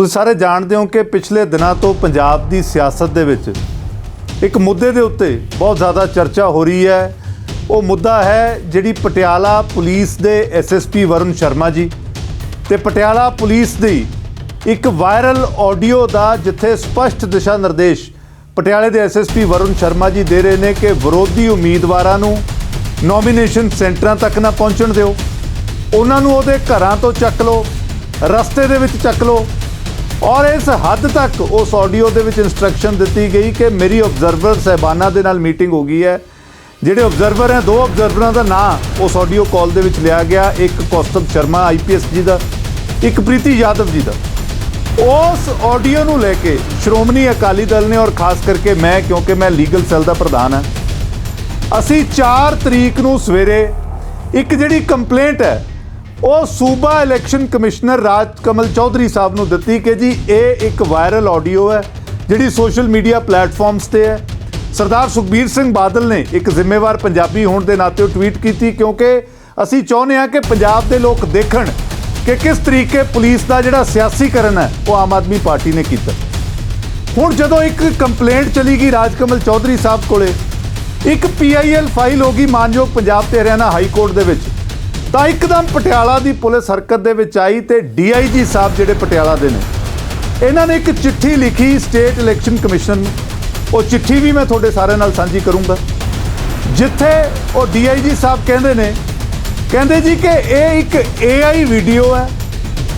ਤੁਸੀਂ ਸਾਰੇ ਜਾਣਦੇ ਹੋ ਕਿ ਪਿਛਲੇ ਦਿਨਾਂ ਤੋਂ ਪੰਜਾਬ ਦੀ ਸਿਆਸਤ ਦੇ ਵਿੱਚ ਇੱਕ ਮੁੱਦੇ ਦੇ ਉੱਤੇ ਬਹੁਤ ਜ਼ਿਆਦਾ ਚਰਚਾ ਹੋ ਰਹੀ ਹੈ। ਉਹ ਮੁੱਦਾ ਹੈ ਜਿਹੜੀ ਪਟਿਆਲਾ ਪੁਲਿਸ ਦੇ ਐਸਐਸਪੀ ਵਰੁਣ ਸ਼ਰਮਾ ਜੀ ਤੇ ਪਟਿਆਲਾ ਪੁਲਿਸ ਦੀ ਇੱਕ ਵਾਇਰਲ ਆਡੀਓ ਦਾ ਜਿੱਥੇ ਸਪਸ਼ਟ ਦਿਸ਼ਾ ਨਿਰਦੇਸ਼ ਪਟਿਆਲੇ ਦੇ ਐਸਐਸਪੀ ਵਰੁਣ ਸ਼ਰਮਾ ਜੀ ਦੇ ਰਹੇ ਨੇ ਕਿ ਵਿਰੋਧੀ ਉਮੀਦਵਾਰਾਂ ਨੂੰ ਨੋਮੀਨੇਸ਼ਨ ਸੈਂਟਰਾਂ ਤੱਕ ਨਾ ਪਹੁੰਚਣ ਦਿਓ। ਉਹਨਾਂ ਨੂੰ ਉਹਦੇ ਘਰਾਂ ਤੋਂ ਚੱਕ ਲਓ, ਰਸਤੇ ਦੇ ਵਿੱਚ ਚੱਕ ਲਓ ਔਰ ਇਸ ਹੱਦ ਤੱਕ ਉਸ ਆਡੀਓ ਦੇ ਵਿੱਚ ਇਨਸਟਰਕਸ਼ਨ ਦਿੱਤੀ ਗਈ ਕਿ ਮੇਰੀ ਆਬਜ਼ਰਵਰ ਸਹਿਬਾਨਾਂ ਦੇ ਨਾਲ ਮੀਟਿੰਗ ਹੋ ਗਈ ਹੈ। ਜਿਹੜੇ ਆਬਜ਼ਰਵਰ ਹੈ, ਦੋ ਆਬਜ਼ਰਵਰਾਂ ਦਾ ਨਾਂ ਉਸ ਆਡੀਓ ਕਾਲ ਦੇ ਵਿੱਚ ਲਿਆ ਗਿਆ। ਇੱਕ ਕੌਸਤਬ ਸ਼ਰਮਾ ਆਈਪੀਐਸ ਜੀ ਦਾ, ਇੱਕ ਪ੍ਰੀਤੀ ਯਾਦਵ ਜੀ ਦਾ। ਉਸ ਆਡੀਓ ਨੂੰ ਲੈ ਕੇ ਸ਼੍ਰੋਮਣੀ ਅਕਾਲੀ ਦਲ ਨੇ ਔਰ ਖਾਸ ਕਰਕੇ ਮੈਂ, ਕਿਉਂਕਿ ਮੈਂ ਲੀਗਲ ਸੈੱਲ ਦਾ ਪ੍ਰਧਾਨ ਹਾਂ, ਅਸੀਂ 4 ਤਰੀਕ ਨੂੰ ਸਵੇਰੇ ਇੱਕ ਜਿਹੜੀ ਕੰਪਲੇਂਟ ਹੈ ਉਹ ਸੂਬਾ ਇਲੈਕਸ਼ਨ ਕਮਿਸ਼ਨਰ ਰਾਜ ਕਮਲ ਚੌਧਰੀ ਸਾਹਿਬ ਨੂੰ ਦਿੱਤੀ ਕਿ ਜੀ, ਇਹ ਇੱਕ ਵਾਇਰਲ ਆਡੀਓ ਹੈ, ਜਿਹੜੀ ਸੋਸ਼ਲ ਮੀਡੀਆ ਪਲੇਟਫਾਰਮਸ ਤੇ ਹੈ। ਸਰਦਾਰ ਸੁਖਬੀਰ ਸਿੰਘ ਬਾਦਲ ਨੇ ਇੱਕ ਜ਼ਿੰਮੇਵਾਰ ਪੰਜਾਬੀ ਹੋਣ ਦੇ ਨਾਤੇ ਉਹ ਟਵੀਟ ਕੀਤੀ ਕਿਉਂਕਿ ਅਸੀਂ ਚਾਹੁੰਦੇ ਹਾਂ ਕਿ ਪੰਜਾਬ ਦੇ ਲੋਕ ਦੇਖਣ ਕਿ ਕਿਸ ਤਰੀਕੇ ਪੁਲਿਸ ਦਾ ਜਿਹੜਾ ਸਿਆਸੀਕਰਨ ਹੈ, ਉਹ ਆਮ ਆਦਮੀ ਪਾਰਟੀ ਨੇ ਕੀਤਾ। ਹੁਣ ਜਦੋਂ ਇੱਕ ਕੰਪਲੇਂਟ ਚਲੀ ਗਈ ਰਾਜਕਮਲ ਚੌਧਰੀ ਸਾਹਿਬ ਕੋਲੇ, ਇੱਕ ਪੀਆਈਐਲ ਫਾਈਲ ਹੋ ਗਈ ਮਾਨਯੋਗ ਪੰਜਾਬ ਤੇ ਹਰਿਆਣਾ ਹਾਈ ਕੋਰਟ ਦੇ ਵਿੱਚ ਤਾਂ ਇੱਕਦਮ ਪਟਿਆਲਾ ਦੀ ਪੁਲਿਸ ਹਰਕਤ ਦੇ ਵਿੱਚ ਆਈ ਤੇ ਡੀਆਈਜੀ ਸਾਹਿਬ ਜਿਹੜੇ ਪਟਿਆਲਾ ਦੇ ਨੇ, ਇਹਨਾਂ ਨੇ ਇੱਕ ਚਿੱਠੀ ਲਿਖੀ ਸਟੇਟ ਇਲੈਕਸ਼ਨ ਕਮਿਸ਼ਨ ਨੂੰ। ਉਹ ਚਿੱਠੀ ਵੀ ਮੈਂ ਤੁਹਾਡੇ ਸਾਰਿਆਂ ਨਾਲ ਸਾਂਝੀ ਕਰੂੰਗਾ। ਜਿੱਥੇ ਉਹ ਡੀਆਈਜੀ ਸਾਹਿਬ ਕਹਿੰਦੇ ਨੇ, ਕਹਿੰਦੇ ਜੀ ਕਿ ਇਹ ਇੱਕ ਏਆਈ ਵੀਡੀਓ ਹੈ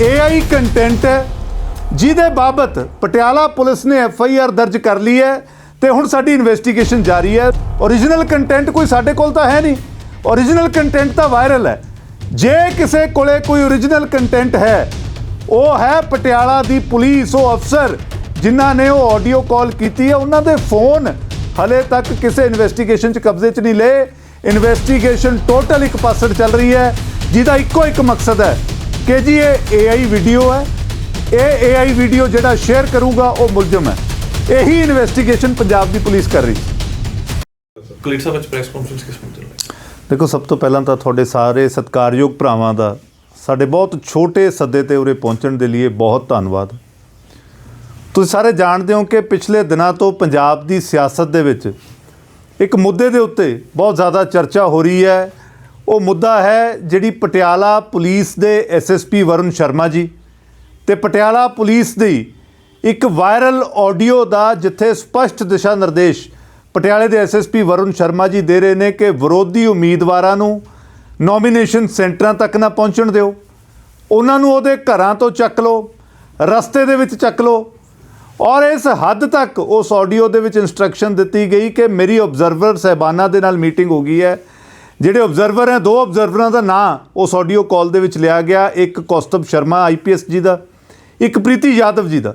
ਏਆਈ ਕੰਟੈਂਟ ਹੈ, ਜਿਹਦੇ ਬਾਬਤ ਪਟਿਆਲਾ ਪੁਲਿਸ ਨੇ ਐਫਆਈਆਰ ਦਰਜ ਕਰ ਲਈ ਹੈ ਤੇ ਹੁਣ ਸਾਡੀ ਇਨਵੈਸਟੀਗੇਸ਼ਨ ਜਾਰੀ ਹੈ। Origignal ਕੰਟੈਂਟ ਕੋਈ ਸਾਡੇ ਕੋਲ ਤਾਂ ਹੈ ਨਹੀਂ। Origignal ਕੰਟੈਂਟ ਤਾਂ ਵਾਇਰਲ ਹੈ। ਜੇ ਕਿਸੇ ਕੋਲੇ ਕੋਈ origignal ਕੰਟੈਂਟ ਹੈ, ਉਹ ਹੈ ਪਟਿਆਲਾ ਦੀ ਪੁਲਿਸ, ਉਹ ਅਫਸਰ ਜਿਨ੍ਹਾਂ ਨੇ ਉਹ ਆਡੀਓ ਕਾਲ ਕੀਤੀ ਹੈ, ਉਹਨਾਂ ਦੇ ਫੋਨ ਹਲੇ ਤੱਕ ਕਿਸੇ ਇਨਵੈਸਟੀਗੇਸ਼ਨ 'ਚ ਕਬਜ਼ੇ 'ਚ ਨਹੀਂ ਲਏ। ਇਨਵੈਸਟੀਗੇਸ਼ਨ ਟੋਟਲ ਇੱਕ ਪਾਸੜ ਚੱਲ ਰਹੀ ਹੈ, ਜਿਹਦਾ ਇੱਕੋ ਇੱਕ ਮਕਸਦ ਹੈ ਕਿ ਜੀ ਇਹ AI ਵੀਡੀਓ ਹੈ। ਇਹ AI ਵੀਡੀਓ ਜਿਹੜਾ ਸ਼ੇਅਰ ਕਰੂਗਾ, ਉਹ ਮੁਲਜ਼ਮ ਹੈ। ਇਹੀ ਇਨਵੈਸਟੀਗੇਸ਼ਨ ਪੰਜਾਬ ਦੀ ਪੁਲਿਸ ਕਰ ਰਹੀ ਹੈ। ਕਲੀਟ ਸਾਹਿਬ ਅੱਜ ਪ੍ਰੈਸ ਕਾਨਫਰੰਸ ਕਿਸ ਮੁੱਦੇ ਲਈ ਦੇਖੋ, ਸਭ ਤੋਂ ਪਹਿਲਾਂ ਤਾਂ ਤੁਹਾਡੇ ਸਾਰੇ ਸਤਿਕਾਰਯੋਗ ਭਰਾਵਾਂ ਦਾ ਸਾਡੇ ਬਹੁਤ ਛੋਟੇ ਸੱਦੇ ਤੇ ਉਰੇ ਪਹੁੰਚਣ ਦੇ ਲਈ ਬਹੁਤ ਧੰਨਵਾਦ। ਤੁਸੀਂ ਸਾਰੇ ਜਾਣਦੇ ਹੋ ਕਿ ਪਿਛਲੇ ਦਿਨਾਂ ਤੋਂ ਪੰਜਾਬ ਦੀ ਸਿਆਸਤ ਦੇ ਵਿੱਚ ਇੱਕ ਮੁੱਦੇ ਦੇ ਉੱਤੇ ਬਹੁਤ ਜ਼ਿਆਦਾ ਚਰਚਾ ਹੋ ਰਹੀ ਹੈ। ਉਹ ਮੁੱਦਾ ਹੈ ਜਿਹੜੀ ਪਟਿਆਲਾ ਪੁਲਿਸ ਦੇ ਐਸਐਸਪੀ ਵਰੁਣ ਸ਼ਰਮਾ ਜੀ ਤੇ ਪਟਿਆਲਾ ਪੁਲਿਸ ਦੀ ਇੱਕ ਵਾਇਰਲ ਆਡੀਓ ਦਾ ਜਿੱਥੇ ਸਪਸ਼ਟ ਦਿਸ਼ਾ ਨਿਰਦੇਸ਼ ਪਟਿਆਲੇ ਦੇ ਐਸਐਸਪੀ ਵਰੁਣ ਸ਼ਰਮਾ ਜੀ ਦੇ ਰਹੇ ਨੇ ਕਿ ਵਿਰੋਧੀ ਉਮੀਦਵਾਰਾਂ ਨੂੰ ਨੋਮੀਨੇਸ਼ਨ ਸੈਂਟਰਾਂ ਤੱਕ ਨਾ ਪਹੁੰਚਣ ਦਿਓ। ਉਹਨਾਂ ਨੂੰ ਉਹਦੇ ਘਰਾਂ ਤੋਂ ਚੱਕ ਲਓ, ਰਸਤੇ ਦੇ ਵਿੱਚ ਚੱਕ ਲਓ। ਔਰ ਇਸ ਹੱਦ ਤੱਕ ਉਸ ਆਡੀਓ ਦੇ ਵਿੱਚ ਇਨਸਟਰਕਸ਼ਨ ਦਿੱਤੀ ਗਈ ਕਿ ਮੇਰੀ ਆਬਜ਼ਰਵਰ ਸਹਿਬਾਨਾਂ ਦੇ ਨਾਲ ਮੀਟਿੰਗ ਹੋ ਗਈ ਹੈ। ਜਿਹੜੇ ਆਬਜ਼ਰਵਰ ਹੈ, ਦੋ ਆਬਜ਼ਰਵਰਾਂ ਦਾ ਨਾਂ ਉਸ ਆਡੀਓ ਕਾਲ ਦੇ ਵਿੱਚ ਲਿਆ ਗਿਆ। ਇੱਕ ਕੌਸਤਬ ਸ਼ਰਮਾ ਆਈਪੀਐਸ ਜੀ ਦਾ, ਇੱਕ ਪ੍ਰੀਤੀ ਯਾਦਵ ਜੀ ਦਾ।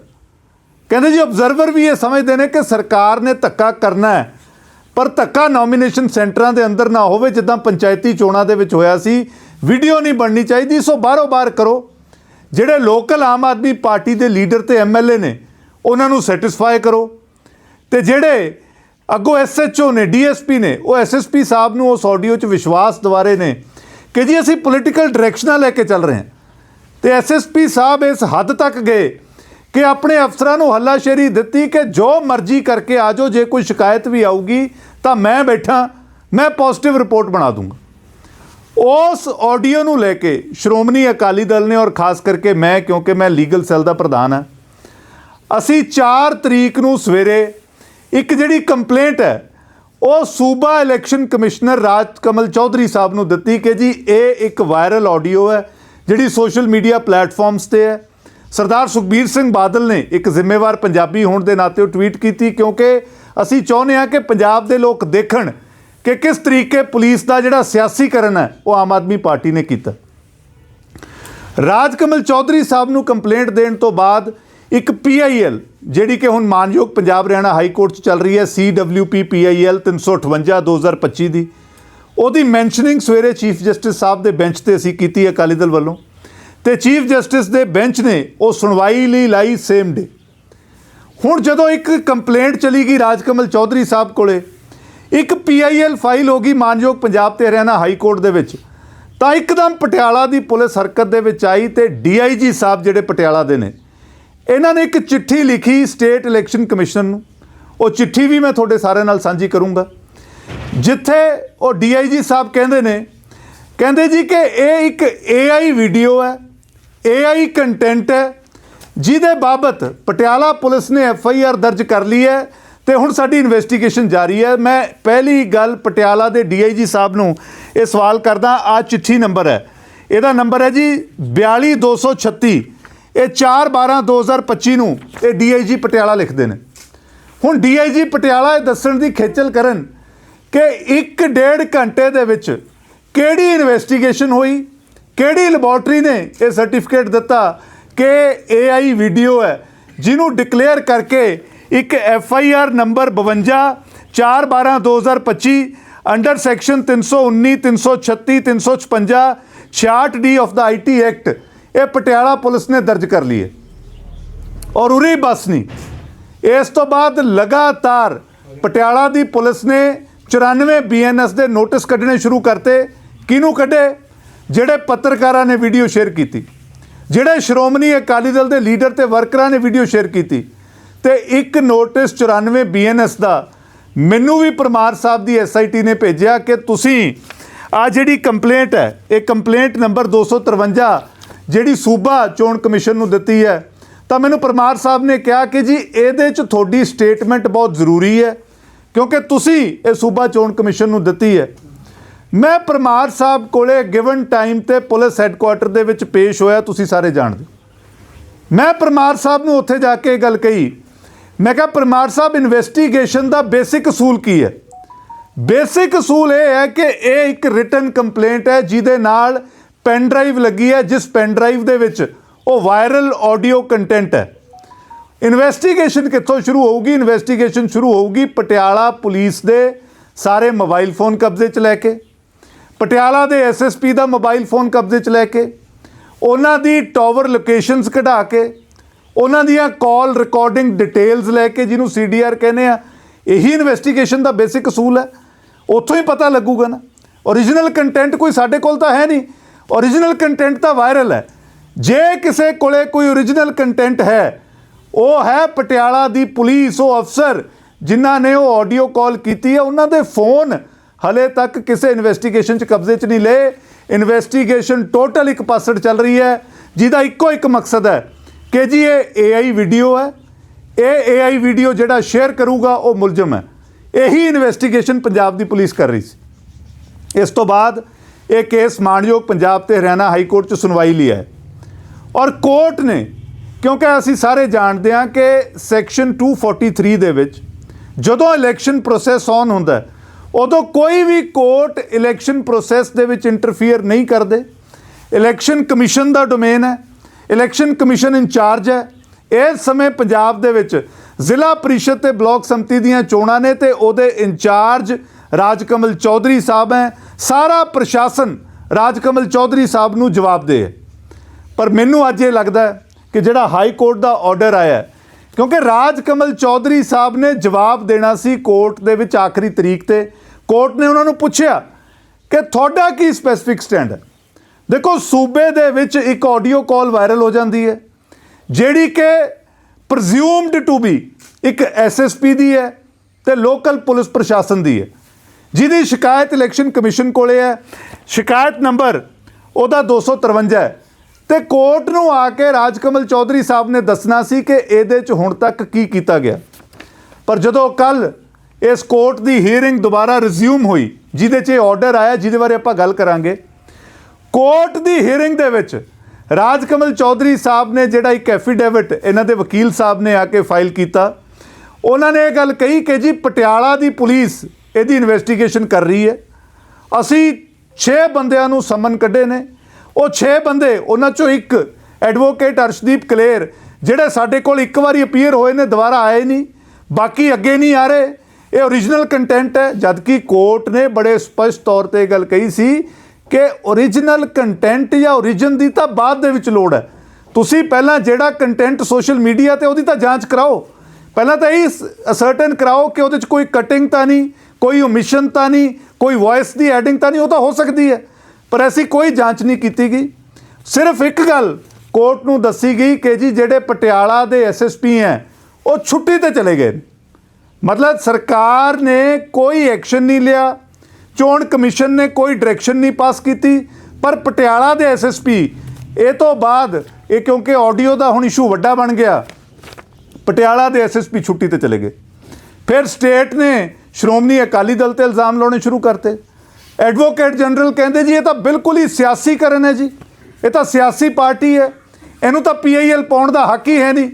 ਕਹਿੰਦੇ ਜੀ ਆਬਜ਼ਰਵਰ ਵੀ ਇਹ ਸਮਝਦੇ ਨੇ ਕਿ ਸਰਕਾਰ ਨੇ ਧੱਕਾ ਕਰਨਾ ਹੈ, ਪਰ ਧੱਕਾ ਨੋਮੀਨੇਸ਼ਨ ਸੈਂਟਰਾਂ ਦੇ ਅੰਦਰ ਨਾ ਹੋਵੇ, ਜਿੱਦਾਂ ਪੰਚਾਇਤੀ ਚੋਣਾਂ ਦੇ ਵਿੱਚ ਹੋਇਆ ਸੀ ਵੀਡੀਓ ਨਹੀਂ ਬਣਨੀ ਚਾਹੀਦੀ, ਸੋ ਬਾਹਰੋਂ ਬਾਹਰ ਕਰੋ। ਜਿਹੜੇ ਲੋਕਲ ਆਮ ਆਦਮੀ ਪਾਰਟੀ ਦੇ ਲੀਡਰ ਤੇ ਐਮਐਲਏ ਨੇ, ਉਹਨਾਂ ਨੂੰ ਸੈਟੀਸਫਾਈ ਕਰੋ। ਤੇ ਜਿਹੜੇ ਅੱਗੋਂ ਐਸਐਚਓ ਨੇ ਡੀਐਸਪੀ ਨੇ, ਉਹ ਐਸਐਸਪੀ ਸਾਹਿਬ ਨੂੰ ਉਸ ਆਡੀਓ 'ਚ ਵਿਸ਼ਵਾਸ ਦਿਵਾਰੇ ਨੇ ਕਿ ਜੀ ਅਸੀਂ ਪੋਲੀਟੀਕਲ ਡਾਇਰੈਕਸ਼ਨਾਂ ਲੈ ਕੇ ਚੱਲ ਰਹੇ ਹਾਂ। ਤੇ ਐਸਐਸਪੀ ਸਾਹਿਬ ਇਸ ਹੱਦ ਤੱਕ ਗਏ ਕਿ ਆਪਣੇ ਅਫਸਰਾਂ ਨੂੰ ਹੱਲਾਸ਼ੇਰੀ ਦਿੱਤੀ ਕਿ ਜੋ ਮਰਜ਼ੀ ਕਰਕੇ ਆ ਜਾਓ, ਜੇ ਕੋਈ ਸ਼ਿਕਾਇਤ ਵੀ ਆਊਗੀ ਤਾਂ ਮੈਂ ਬੈਠਾ, ਮੈਂ ਪੋਜ਼ਿਟਿਵ ਰਿਪੋਰਟ ਬਣਾ ਦੂੰਗਾ। ਉਸ ਆਡੀਓ ਨੂੰ ਲੈ ਕੇ ਸ਼੍ਰੋਮਣੀ ਅਕਾਲੀ ਦਲ ਨੇ ਔਰ ਖਾਸ ਕਰਕੇ ਮੈਂ, ਕਿਉਂਕਿ ਮੈਂ ਲੀਗਲ ਸੈੱਲ ਦਾ ਪ੍ਰਧਾਨ ਹਾਂ, ਅਸੀਂ 4 ਤਰੀਕ ਨੂੰ ਸਵੇਰੇ ਇੱਕ ਜਿਹੜੀ ਕੰਪਲੇਂਟ ਹੈ, ਉਹ ਸੂਬਾ ਇਲੈਕਸ਼ਨ ਕਮਿਸ਼ਨਰ ਰਾਜ ਕਮਲ ਚੌਧਰੀ ਸਾਹਿਬ ਨੂੰ ਦਿੱਤੀ ਕਿ ਜੀ, ਇਹ ਇੱਕ ਵਾਇਰਲ ਆਡੀਓ ਹੈ, ਜਿਹੜੀ ਸੋਸ਼ਲ ਮੀਡੀਆ ਪਲੇਟਫਾਰਮਸ ਤੇ ਹੈ। ਸਰਦਾਰ ਸੁਖਬੀਰ ਸਿੰਘ ਬਾਦਲ ਨੇ ਇੱਕ ਜ਼ਿੰਮੇਵਾਰ ਪੰਜਾਬੀ ਹੋਣ ਦੇ ਨਾਤੇ ਉਹ ਟਵੀਟ ਕੀਤੀ, ਕਿਉਂਕਿ ਅਸੀਂ ਚਾਹੁੰਦੇ ਹਾਂ ਕਿ ਪੰਜਾਬ ਦੇ ਲੋਕ ਦੇਖਣ ਕਿ ਕਿਸ ਤਰੀਕੇ ਪੁਲਿਸ ਦਾ ਜਿਹੜਾ ਸਿਆਸੀਕਰਨ ਹੈ, ਉਹ ਆਮ ਆਦਮੀ ਪਾਰਟੀ ਨੇ ਕੀਤਾ। ਰਾਜ ਕਮਲ ਚੌਧਰੀ ਸਾਹਿਬ ਨੂੰ ਕੰਪਲੇਂਟ ਦੇਣ ਤੋਂ ਬਾਅਦ ਇੱਕ ਪੀਆਈਐਲ ਜਿਹੜੀ ਕਿ ਹੁਣ ਮਾਨਯੋਗ ਪੰਜਾਬ ਹਰਿਆਣਾ ਹਾਈ ਕੋਰਟ 'ਚ ਚੱਲ ਰਹੀ ਹੈ ਸੀਡਬਲਯੂਪੀ ਪੀਆਈਐਲ 358 2025 ਦੀ ਉਹਦੀ ਮੈਂਸ਼ਨਿੰਗ ਸਵੇਰੇ ਚੀਫ ਜਸਟਿਸ ਸਾਹਿਬ ਦੇ ਬੈਂਚ ਤੇ ਅਸੀਂ ਕੀਤੀ ਅਕਾਲੀ ਦਲ ਵੱਲੋਂ। ਤੇ ਚੀਫ ਜਸਟਿਸ ਦੇ ਬੈਂਚ ਨੇ ਉਹ ਸੁਣਵਾਈ ਲਈ ਲਾਈ ਸੇਮ ਡੇ ਹੁਣ ਜਦੋਂ ਇੱਕ ਕੰਪਲੇਂਟ ਚਲੀ ਗਈ ਰਾਜਕਮਲ ਚੌਧਰੀ ਸਾਹਿਬ ਕੋਲੇ, ਇੱਕ ਪੀਆਈਐਲ ਫਾਈਲ ਹੋ ਗਈ ਮਾਨਯੋਗ ਪੰਜਾਬ ਤੇ ਹਰਿਆਣਾ ਹਾਈ ਕੋਰਟ ਦੇ ਵਿੱਚ, ਤਾਂ ਇੱਕਦਮ ਪਟਿਆਲਾ ਦੀ ਪੁਲਿਸ ਹਰਕਤ ਦੇ ਵਿੱਚ ਆਈ ਤੇ ਡੀਆਈਜੀ ਸਾਹਿਬ ਜਿਹੜੇ ਪਟਿਆਲਾ ਦੇ ਨੇ, ਇਹਨਾਂ ਨੇ ਇੱਕ ਚਿੱਠੀ ਲਿਖੀ ਸਟੇਟ ਇਲੈਕਸ਼ਨ ਕਮਿਸ਼ਨ ਨੂੰ। ਉਹ ਚਿੱਠੀ ਵੀ ਮੈਂ ਤੁਹਾਡੇ ਸਾਰਿਆਂ ਨਾਲ ਸਾਂਝੀ ਕਰੂੰਗਾ। ਜਿੱਥੇ ਉਹ ਡੀਆਈਜੀ ਸਾਹਿਬ ਕਹਿੰਦੇ ਨੇ, ਕਹਿੰਦੇ ਜੀ ਕਿ ਇਹ ਇੱਕ AI ਵੀਡੀਓ ਹੈ। AI ਕੰਟੈਂਟ ਹੈ, ਜਿਹਦੇ ਬਾਬਤ ਪਟਿਆਲਾ ਪੁਲਿਸ ਨੇ ਐੱਫ ਆਈ ਆਰ ਦਰਜ ਕਰ ਲਈ ਹੈ ਤੇ ਹੁਣ ਸਾਡੀ ਇਨਵੈਸਟੀਗੇਸ਼ਨ ਜਾਰੀ ਹੈ। ਮੈਂ ਪਹਿਲੀ ਗੱਲ ਪਟਿਆਲਾ ਦੇ ਡੀਆਈਜੀ ਸਾਹਿਬ ਨੂੰ ਇਹ ਸਵਾਲ ਕਰਦਾ ਆ ਚਿੱਠੀ ਨੰਬਰ ਹੈ। ਇਹਦਾ ਨੰਬਰ ਹੈ ਜੀ 42236 ਇਹ 4/12/2025 ਨੂੰ ਇਹ ਡੀਆਈਜੀ ਪਟਿਆਲਾ ਲਿਖਦੇ ਨੇ। ਹੁਣ ਡੀਆਈਜੀ ਪਟਿਆਲਾ ਇਹ ਦੱਸਣ ਦੀ ਖੇਚਲ ਕਰਨ ਕਿ ਇੱਕ ਡੇਢ ਘੰਟੇ ਦੇ ਵਿੱਚ ਕਿਹੜੀ ਇਨਵੈਸਟੀਗੇਸ਼ਨ ਹੋਈ? ਕਿਹੜੀ ਲੈਬੋਰਟਰੀ ਨੇ ਇਹ ਸਰਟੀਫਿਕੇਟ ਦਿੱਤਾ ਕਿ AI ਵੀਡੀਓ ਹੈ? ਜਿਹਨੂੰ ਡਿਕਲੇਅਰ ਕਰਕੇ ਇੱਕ F I R number 52 4 12 2025 under section 319 336 356 66 D of the IT act ਇਹ ਪਟਿਆਲਾ ਪੁਲਿਸ ਨੇ ਦਰਜ ਕਰ ਲਈ ਹੈ। ਔਰ ਉਰੀ ਬਸ ਨਹੀਂ। ਇਸ ਤੋਂ ਬਾਅਦ ਲਗਾਤਾਰ ਪਟਿਆਲਾ ਦੀ ਪੁਲਿਸ ਨੇ 94 ਬੀਐਨਐਸ ਦੇ ਨੋਟਿਸ ਕੱਢਣੇ ਸ਼ੁਰੂ ਕਰਤੇ। ਕਿਹਨੂੰ ਕੱਢੇ? ਜਿਹੜੇ ਪੱਤਰਕਾਰਾਂ ਨੇ ਵੀਡੀਓ ਸ਼ੇਅਰ ਕੀਤੀ, ਜਿਹੜੇ ਸ਼੍ਰੋਮਣੀ ਅਕਾਲੀ ਦਲ ਦੇ ਲੀਡਰ ਤੇ ਵਰਕਰਾਂ ਨੇ ਵੀਡੀਓ ਸ਼ੇਅਰ ਕੀਤੀ, ਤੇ ਇੱਕ ਨੋਟਿਸ 94 ਬੀਐਨਐਸ ਦਾ ਮੈਨੂੰ ਵੀ ਪਰਮਾਰ ਸਾਹਿਬ ਦੀ ਐਸਆਈਟੀ ਨੇ ਭੇਜਿਆ ਕਿ ਤੁਸੀਂ ਆ ਜਿਹੜੀ ਕੰਪਲੇਂਟ ਹੈ, ਇਹ ਕੰਪਲੇਂਟ ਨੰਬਰ 253 ਜਿਹੜੀ ਸੂਬਾ ਚੋਣ ਕਮਿਸ਼ਨ ਨੂੰ ਦਿੱਤੀ ਹੈ, ਤਾਂ ਮੈਨੂੰ ਪਰਮਾਰ ਸਾਹਿਬ ਨੇ ਕਿਹਾ ਕਿ ਜੀ ਇਹਦੇ 'ਚ ਤੁਹਾਡੀ ਸਟੇਟਮੈਂਟ ਬਹੁਤ ਜ਼ਰੂਰੀ ਹੈ, ਕਿਉਂਕਿ ਤੁਸੀਂ ਇਹ ਸੂਬਾ ਚੋਣ ਕਮਿਸ਼ਨ ਨੂੰ ਦਿੱਤੀ ਹੈ। ਮੈਂ ਪਰਮਾਰ ਸਾਹਿਬ ਕੋਲੇ ਗਿਵਨ ਟਾਈਮ ਤੇ ਪੁਲਿਸ ਹੈੱਡਕੁਆਟਰ ਦੇ ਵਿੱਚ ਪੇਸ਼ ਹੋਇਆ, ਤੁਸੀਂ ਸਾਰੇ ਜਾਣਦੇ ਹੋ। ਮੈਂ ਪਰਮਾਰ ਸਾਹਿਬ ਨੂੰ ਉੱਥੇ ਜਾ ਕੇ ਇਹ ਗੱਲ ਕਹੀ। ਮੈਂ ਕਿਹਾ, ਪਰਮਾਰ ਸਾਹਿਬ ਇਨਵੈਸਟੀਗੇਸ਼ਨ ਦਾ ਬੇਸਿਕ ਅਸੂਲ ਕੀ ਹੈ? ਬੇਸਿਕ ਅਸੂਲ ਇਹ ਹੈ ਕਿ ਇਹ ਇੱਕ ਰਿਟਨ ਕੰਪਲੇਂਟ ਹੈ, ਜਿਹਦੇ ਨਾਲ ਪੈਨ ਡਰਾਈਵ ਲੱਗੀ ਹੈ, ਜਿਸ ਪੈਨ ਡਰਾਈਵ ਦੇ ਵਿੱਚ ਉਹ ਵਾਇਰਲ ਆਡੀਓ ਕੰਟੈਂਟ ਹੈ। ਇਨਵੈਸਟੀਗੇਸ਼ਨ ਕਿੱਥੋਂ ਸ਼ੁਰੂ ਹੋਊਗੀ? ਇਨਵੈਸਟੀਗੇਸ਼ਨ ਸ਼ੁਰੂ ਹੋਊਗੀ ਪਟਿਆਲਾ ਪੁਲਿਸ ਦੇ ਸਾਰੇ ਮੋਬਾਈਲ ਫੋਨ ਕਬਜ਼ੇ 'ਚ ਲੈ ਕੇ। ਪਟਿਆਲਾ ਦੇ ਐਸਐਸਪੀ ਦਾ ਮੋਬਾਈਲ ਫੋਨ ਕਬਜ਼ੇ 'ਚ ਲੈ ਕੇ, ਉਹਨਾਂ ਦੀ ਟਾਵਰ ਲੋਕੇਸ਼ਨਸ ਕਢਾ ਕੇ, ਉਹਨਾਂ ਦੀਆਂ ਕਾਲ ਰਿਕਾਰਡਿੰਗ ਡਿਟੇਲਸ ਲੈ ਕੇ ਜਿਹਨੂੰ ਸੀਡੀਆਰ ਕਹਿੰਦੇ ਆ, ਇਹੀ ਇਨਵੈਸਟੀਗੇਸ਼ਨ ਦਾ ਬੇਸਿਕ ਅਸੂਲ ਹੈ। ਉੱਥੋਂ ਹੀ ਪਤਾ ਲੱਗੂਗਾ ਨਾ। Origignal ਕੰਟੈਂਟ ਕੋਈ ਸਾਡੇ ਕੋਲ ਤਾਂ ਹੈ ਨਹੀਂ। Origignal ਕੰਟੈਂਟ ਤਾਂ ਵਾਇਰਲ ਹੈ। ਜੇ ਕਿਸੇ ਕੋਲੇ ਕੋਈ origignal ਕੰਟੈਂਟ ਹੈ, ਉਹ ਹੈ ਪਟਿਆਲਾ ਦੀ ਪੁਲਿਸ, ਉਹ ਅਫਸਰ, ਜਿਨ੍ਹਾਂ ਨੇ ਉਹ ਆਡੀਓ ਕਾਲ ਕੀਤੀ ਹੈ, ਉਹਨਾਂ ਦੇ ਫੋਨ ਹਲੇ ਤੱਕ ਕਿਸੇ ਇਨਵੈਸਟੀਗੇਸ਼ਨ 'ਚ ਕਬਜ਼ੇ 'ਚ ਨਹੀਂ ਲਏ। ਇਨਵੈਸਟੀਗੇਸ਼ਨ ਟੋਟਲ ਇੱਕ ਪਾਸੜ ਚੱਲ ਰਹੀ ਹੈ ਜਿਹਦਾ ਇੱਕੋ ਇੱਕ ਮਕਸਦ ਹੈ ਕਿ ਜੀ ਇਹ AI ਵੀਡੀਓ ਹੈ। ਇਹ AI ਵੀਡੀਓ ਜਿਹੜਾ ਸ਼ੇਅਰ ਕਰੂਗਾ ਉਹ ਮੁਲਜ਼ਮ ਹੈ। ਇਹੀ ਇਨਵੈਸਟੀਗੇਸ਼ਨ ਪੰਜਾਬ ਦੀ ਪੁਲਿਸ ਕਰ ਰਹੀ ਸੀ। ਇਸ ਤੋਂ ਬਾਅਦ ਇਹ ਕੇਸ ਮਾਣਯੋਗ ਪੰਜਾਬ ਤੇ ਹਰਿਆਣਾ ਹਾਈ ਕੋਰਟ 'ਚ ਸੁਣਵਾਈ ਲਈ ਹੈ। ਔਰ ਕੋਰਟ ਨੇ ਕਿਉਂਕਿ ਅਸੀਂ ਸਾਰੇ ਜਾਣਦੇ ਹਾਂ ਕਿ ਸੈਕਸ਼ਨ 243 ਦੇ ਵਿੱਚ ਜਦੋਂ ਇਲੈਕਸ਼ਨ ਪ੍ਰੋਸੈਸ ਔਨ ਹੁੰਦਾ ਹੈ, ਉਦੋਂ ਕੋਈ ਵੀ ਕੋਰਟ ਇਲੈਕਸ਼ਨ ਪ੍ਰੋਸੈਸ ਦੇ ਵਿੱਚ ਇੰਟਰਫੀਅਰ ਨਹੀਂ ਕਰਦੇ। ਇਲੈਕਸ਼ਨ ਕਮਿਸ਼ਨ ਦਾ ਡੋਮੇਨ ਹੈ। ਇਲੈਕਸ਼ਨ ਕਮਿਸ਼ਨ ਇੰਚਾਰਜ ਹੈ। ਇਸ ਸਮੇਂ ਪੰਜਾਬ ਦੇ ਵਿੱਚ ਜ਼ਿਲ੍ਹਾ ਪਰਿਸ਼ਦ ਤੇ ਬਲਾਕ ਸੰਮਤੀ ਦੀਆਂ ਚੋਣਾਂ ਨੇ ਤੇ ਉਹਦੇ ਇੰਚਾਰਜ ਰਾਜਕਮਲ ਚੌਧਰੀ ਸਾਹਿਬ ਹੈ। ਸਾਰਾ ਪ੍ਰਸ਼ਾਸਨ ਰਾਜਕਮਲ ਚੌਧਰੀ ਸਾਹਿਬ ਨੂੰ ਜਵਾਬਦੇਹ ਹੈ। ਪਰ ਮੈਨੂੰ ਅੱਜ ਇਹ ਲੱਗਦਾ ਕਿ ਜਿਹੜਾ ਹਾਈ ਕੋਰਟ ਦਾ ਆਰਡਰ ਆਇਆ ਕਿਉਂਕਿ ਰਾਜ ਕਮਲ ਚੌਧਰੀ ਸਾਹਿਬ ਨੇ ਜਵਾਬ ਦੇਣਾ ਸੀ ਕੋਰਟ ਦੇ ਵਿੱਚ ਆਖਰੀ ਤਰੀਕ ਤੇ ਕੋਰਟ ਨੇ ਉਹਨਾਂ ਨੂੰ ਪੁੱਛਿਆ ਕਿ ਤੁਹਾਡਾ ਕੀ ਸਪੈਸੀਫਿਕ ਸਟੈਂਡ ਹੈ? ਦੇਖੋ, ਸੂਬੇ ਦੇ ਵਿੱਚ ਇੱਕ ਆਡੀਓ ਕਾਲ ਵਾਇਰਲ ਹੋ ਜਾਂਦੀ ਹੈ, ਜਿਹੜੀ ਕਿ ਪ੍ਰਜ਼ਿਊਮਡ ਟੂ ਬੀ ਇੱਕ ਐਸਐਸਪੀ ਦੀ ਹੈ ਤੇ ਲੋਕਲ ਪੁਲਿਸ ਪ੍ਰਸ਼ਾਸਨ ਦੀ ਹੈ। ਜਿਹਦੀ ਸ਼ਿਕਾਇਤ ਇਲੈਕਸ਼ਨ ਕਮਿਸ਼ਨ ਕੋਲੇ ਹੈ। ਸ਼ਿਕਾਇਤ ਨੰਬਰ ਉਹਦਾ 253 ਹੈ। ਤੇ ਕੋਰਟ ਨੂੰ ਆ ਕੇ ਰਾਜਕਮਲ ਚੌਧਰੀ ਸਾਹਿਬ ਨੇ ਦੱਸਣਾ ਸੀ ਕਿ ਇਹਦੇ 'ਚ ਹੁਣ ਤੱਕ ਕੀ ਕੀਤਾ ਗਿਆ। ਪਰ ਜਦੋਂ ਕੱਲ ਇਸ ਕੋਰਟ ਦੀ ਹੀਅਰਿੰਗ ਦੁਬਾਰਾ ਰਿਜ਼ਿਊਮ ਹੋਈ, ਜਿਹਦੇ 'ਚ ਇਹ ਆਰਡਰ ਆਇਆ, ਜਿਹਦੇ ਬਾਰੇ ਆਪਾਂ ਗੱਲ ਕਰਾਂਗੇ। ਕੋਰਟ ਦੀ ਹੀਅਰਿੰਗ ਦੇ ਵਿੱਚ ਰਾਜਕਮਲ ਚੌਧਰੀ ਸਾਹਿਬ ਨੇ ਜਿਹੜਾ ਇੱਕ ਐਫੀਡੇਵਿਟ ਇਹਨਾਂ ਦੇ ਵਕੀਲ ਸਾਹਿਬ ਨੇ ਆ ਕੇ ਫਾਈਲ ਕੀਤਾ। ਉਹਨਾਂ ਨੇ ਇਹ ਗੱਲ ਕਹੀ ਕਿ ਜੀ, ਪਟਿਆਲਾ ਦੀ ਪੁਲਿਸ ਇਹਦੀ ਇਨਵੈਸਟੀਗੇਸ਼ਨ ਕਰ ਰਹੀ ਹੈ। ਅਸੀਂ 6 ਬੰਦਿਆਂ ਨੂੰ ਸਮਨ ਕੱਢੇ ਨੇ। ਉਹ 6 ਬੰਦੇ, ਉਹਨਾਂ ਚੋਂ ਇੱਕ ਐਡਵੋਕੇਟ ਅਰਸ਼ਦੀਪ ਕਲੇਰ, ਜਿਹੜੇ ਸਾਡੇ ਕੋਲ ਇੱਕ ਵਾਰੀ ਅਪੀਅਰ ਹੋਏ ਨੇ, ਦੁਬਾਰਾ ਆਏ ਨਹੀਂ। ਬਾਕੀ ਅੱਗੇ ਨਹੀਂ ਆ ਰਹੇ। ਇਹ ਓਰੀਜਨਲ ਕੰਟੈਂਟ ਹੈ, ਜਦਕਿ ਕੋਰਟ ਨੇ ਬੜੇ ਸਪਸ਼ਟ ਤੌਰ ਤੇ ਇਹ ਗੱਲ ਕਹੀ ਸੀ ਕਿ ਓਰੀਜਨਲ ਕੰਟੈਂਟ ਜਾਂ ਓਰੀਜਨ ਦੀ ਤਾਂ ਬਾਅਦ ਦੇ ਵਿੱਚ ਲੋੜ ਹੈ। ਤੁਸੀਂ ਪਹਿਲਾਂ ਜਿਹੜਾ ਕੰਟੈਂਟ ਸੋਸ਼ਲ ਮੀਡੀਆ ਤੇ ਉਹਦੀ ਤਾਂ ਜਾਂਚ ਕਰਾਓ। ਪਹਿਲਾਂ ਤਾਂ ਇਹ ਅਸਰਟਨ ਕਰਾਓ ਕਿ ਉਹਦੇ 'ਚ ਕੋਈ ਕਟਿੰਗ ਤਾਂ ਨਹੀਂ, ਕੋਈ ਓਮਿਸ਼ਨ ਤਾਂ ਨਹੀਂ, ਕੋਈ ਵੌਇਸ ਦੀ ਐਡਿੰਗ ਤਾਂ ਨਹੀਂ, ਉਹ ਤਾਂ ਹੋ ਸਕਦੀ ਹੈ। ਪਰ ਐਸੀ ਕੋਈ ਜਾਂਚ ਨਹੀਂ ਕੀਤੀ ਗਈ। ਸਿਰਫ ਇੱਕ ਗੱਲ ਕੋਰਟ ਨੂੰ ਦੱਸੀ ਗਈ ਕਿ ਜੀ ਜਿਹੜੇ ਪਟਿਆਲਾ ਦੇ ਐਸਐਸਪੀ ਹੈ, ਉਹ ਛੁੱਟੀ ਤੇ ਚਲੇ ਗਏ। ਨੇ। ਮਤਲਬ ਸਰਕਾਰ ਨੇ ਕੋਈ ਐਕਸ਼ਨ ਨਹੀਂ ਲਿਆ, ਚੋਣ ਕਮਿਸ਼ਨ ਨੇ ਕੋਈ ਡਾਇਰੈਕਸ਼ਨ ਨਹੀਂ ਪਾਸ ਕੀਤੀ, ਪਰ ਪਟਿਆਲਾ ਦੇ ਐਸਐਸਪੀ ਇਹ ਤੋਂ ਬਾਅਦ ਇਹ ਕਿਉਂਕਿ ਆਡੀਓ ਦਾ ਹੁਣ ਇਸ਼ੂ ਵੱਡਾ ਬਣ ਗਿਆ, ਪਟਿਆਲਾ ਦੇ ਐਸਐਸਪੀ ਛੁੱਟੀ ਤੇ ਚਲੇ ਗਏ। ਫਿਰ ਸਟੇਟ ਨੇ ਸ਼੍ਰੋਮਣੀ ਅਕਾਲੀ ਦਲ ਤੇ ਇਲਜ਼ਾਮ ਲਾਉਣੇ ਸ਼ੁਰੂ ਕਰਤੇ। ਐਡਵੋਕੇਟ ਜਨਰਲ ਕਹਿੰਦੇ ਜੀ, ਇਹ ਤਾਂ ਬਿਲਕੁਲ ਹੀ ਸਿਆਸੀਕਰਨ ਹੈ ਜੀ, ਇਹ ਤਾਂ ਸਿਆਸੀ ਪਾਰਟੀ ਹੈ, ਇਹਨੂੰ ਤਾਂ ਪੀਆਈਐਲ ਪਾਉਣ ਦਾ ਹੱਕ ਹੀ ਹੈ ਨਹੀਂ।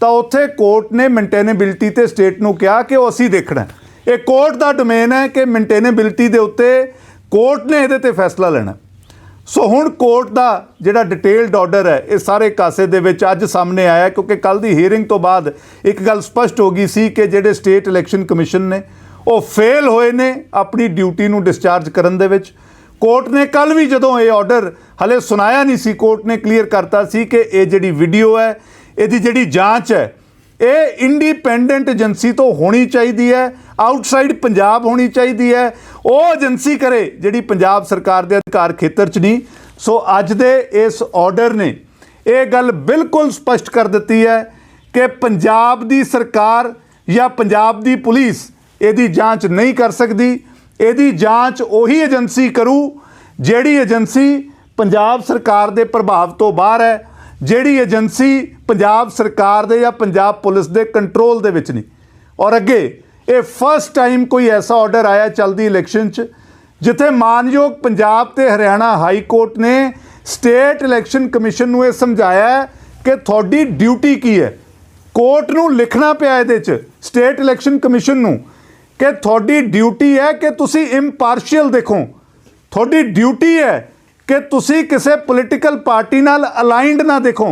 ਤਾਂ ਉੱਥੇ ਕੋਰਟ ਨੇ ਮੇਨਟੇਨੇਬਿਲਟੀ ਤੇ ਸਟੇਟ ਨੂੰ ਕਿਹਾ ਕਿ ਉਹ ਅਸੀਂ ਦੇਖਣਾ ਇਹ ਕੋਰਟ ਦਾ ਡੋਮੇਨ ਹੈ ਕਿ ਮੇਨਟੇਨੇਬਿਲਟੀ ਦੇ ਉੱਤੇ ਕੋਰਟ ਨੇ ਇਹਦੇ ਤੇ ਫੈਸਲਾ ਲੈਣਾ ਸੋ ਹੁਣ ਕੋਰਟ ਦਾ ਜਿਹੜਾ ਡਿਟੇਲਡ ਆਰਡਰ ਹੈ, ਇਹ ਸਾਰੇ ਕਾਸੇ ਦੇ ਵਿੱਚ ਅੱਜ ਸਾਹਮਣੇ ਆਇਆ ਕਿਉਂਕਿ ਕੱਲ ਦੀ ਹੀਅਰਿੰਗ ਤੋਂ ਬਾਅਦ ਇੱਕ ਗੱਲ ਸਪਸ਼ਟ ਹੋ ਗਈ ਸੀ ਕਿ ਜਿਹੜੇ ਸਟੇਟ ਇਲੈਕਸ਼ਨ ਕਮਿਸ਼ਨ ਨੇ, ਉਹ ਫੇਲ ਹੋਏ ਨੇ ਆਪਣੀ ਡਿਊਟੀ ਨੂੰ ਡਿਸਚਾਰਜ ਕਰਨ ਦੇ ਵਿੱਚ। ਕੋਰਟ ਨੇ ਕੱਲ ਵੀ ਜਦੋਂ ਇਹ ਆਰਡਰ ਹਲੇ ਸੁਣਾਇਆ ਨਹੀਂ ਸੀ, ਕੋਰਟ ਨੇ ਕਲੀਅਰ ਕਰਤਾ ਸੀ ਕਿ ਇਹ ਜਿਹੜੀ ਵੀਡੀਓ ਹੈ ਇਹਦੀ ਜਿਹੜੀ ਜਾਂਚ ਹੈ, ਇਹ ਇੰਡੀਪੈਂਡੈਂਟ ਏਜੰਸੀ ਤੋਂ ਹੋਣੀ ਚਾਹੀਦੀ ਹੈ ਆਊਟਸਾਈਡ ਪੰਜਾਬ ਹੋਣੀ ਚਾਹੀਦੀ ਹੈ। ਉਹ ਏਜੰਸੀ ਕਰੇ ਜਿਹੜੀ ਪੰਜਾਬ ਸਰਕਾਰ ਦੇ ਅਧਿਕਾਰ ਖੇਤਰ 'ਚ ਨਹੀਂ। ਸੋ ਅੱਜ ਦੇ ਇਸ ਆਰਡਰ ਨੇ ਇਹ ਗੱਲ ਬਿਲਕੁਲ ਸਪਸ਼ਟ ਕਰ ਦਿੱਤੀ ਹੈ ਕਿ ਪੰਜਾਬ ਦੀ ਸਰਕਾਰ ਜਾਂ ਪੰਜਾਬ ਦੀ ਪੁਲਿਸ ਇਹਦੀ ਜਾਂਚ ਨਹੀਂ ਕਰ ਸਕਦੀ। ਇਹਦੀ ਜਾਂਚ ਉਹੀ ਏਜੰਸੀ ਕਰੂ ਜਿਹੜੀ ਏਜੰਸੀ ਪੰਜਾਬ ਸਰਕਾਰ ਦੇ ਪ੍ਰਭਾਵ ਤੋਂ ਬਾਹਰ ਹੈ। ਜਿਹੜੀ ਏਜੰਸੀ ਪੰਜਾਬ ਸਰਕਾਰ ਦੇ ਜਾਂ ਪੰਜਾਬ ਪੁਲਿਸ ਦੇ ਕੰਟਰੋਲ ਦੇ ਵਿੱਚ ਨਹੀਂ। ਔਰ ਅੱਗੇ, ਇਹ ਫਸਟ ਟਾਈਮ ਕੋਈ ਐਸਾ ਆਰਡਰ ਆਇਆ ਚਲਦੀ ਇਲੈਕਸ਼ਨ 'ਚ, ਜਿੱਥੇ ਮਾਨਯੋਗ ਪੰਜਾਬ ਤੇ ਹਰਿਆਣਾ ਹਾਈ ਕੋਰਟ ਨੇ ਸਟੇਟ ਇਲੈਕਸ਼ਨ ਕਮਿਸ਼ਨ ਨੂੰ ਇਹ ਸਮਝਾਇਆ ਕਿ ਤੁਹਾਡੀ ਡਿਊਟੀ ਕੀ ਹੈ। ਕੋਰਟ ਨੂੰ ਲਿਖਣਾ ਪਿਆ ਇਹਦੇ 'ਚ ਸਟੇਟ ਇਲੈਕਸ਼ਨ ਕਮਿਸ਼ਨ ਨੂੰ, ਕਿ ਤੁਹਾਡੀ ਡਿਊਟੀ ਹੈ ਕਿ ਤੁਸੀਂ ਇੰਪਾਰਸ਼ੀਅਲ ਦੇਖੋ। ਤੁਹਾਡੀ ਡਿਊਟੀ ਹੈ ਕਿ ਤੁਸੀਂ ਕਿਸੇ ਪੋਲੀਟੀਕਲ ਪਾਰਟੀ ਨਾਲ ਅਲਾਈਨਡ ਨਾ ਦੇਖੋ।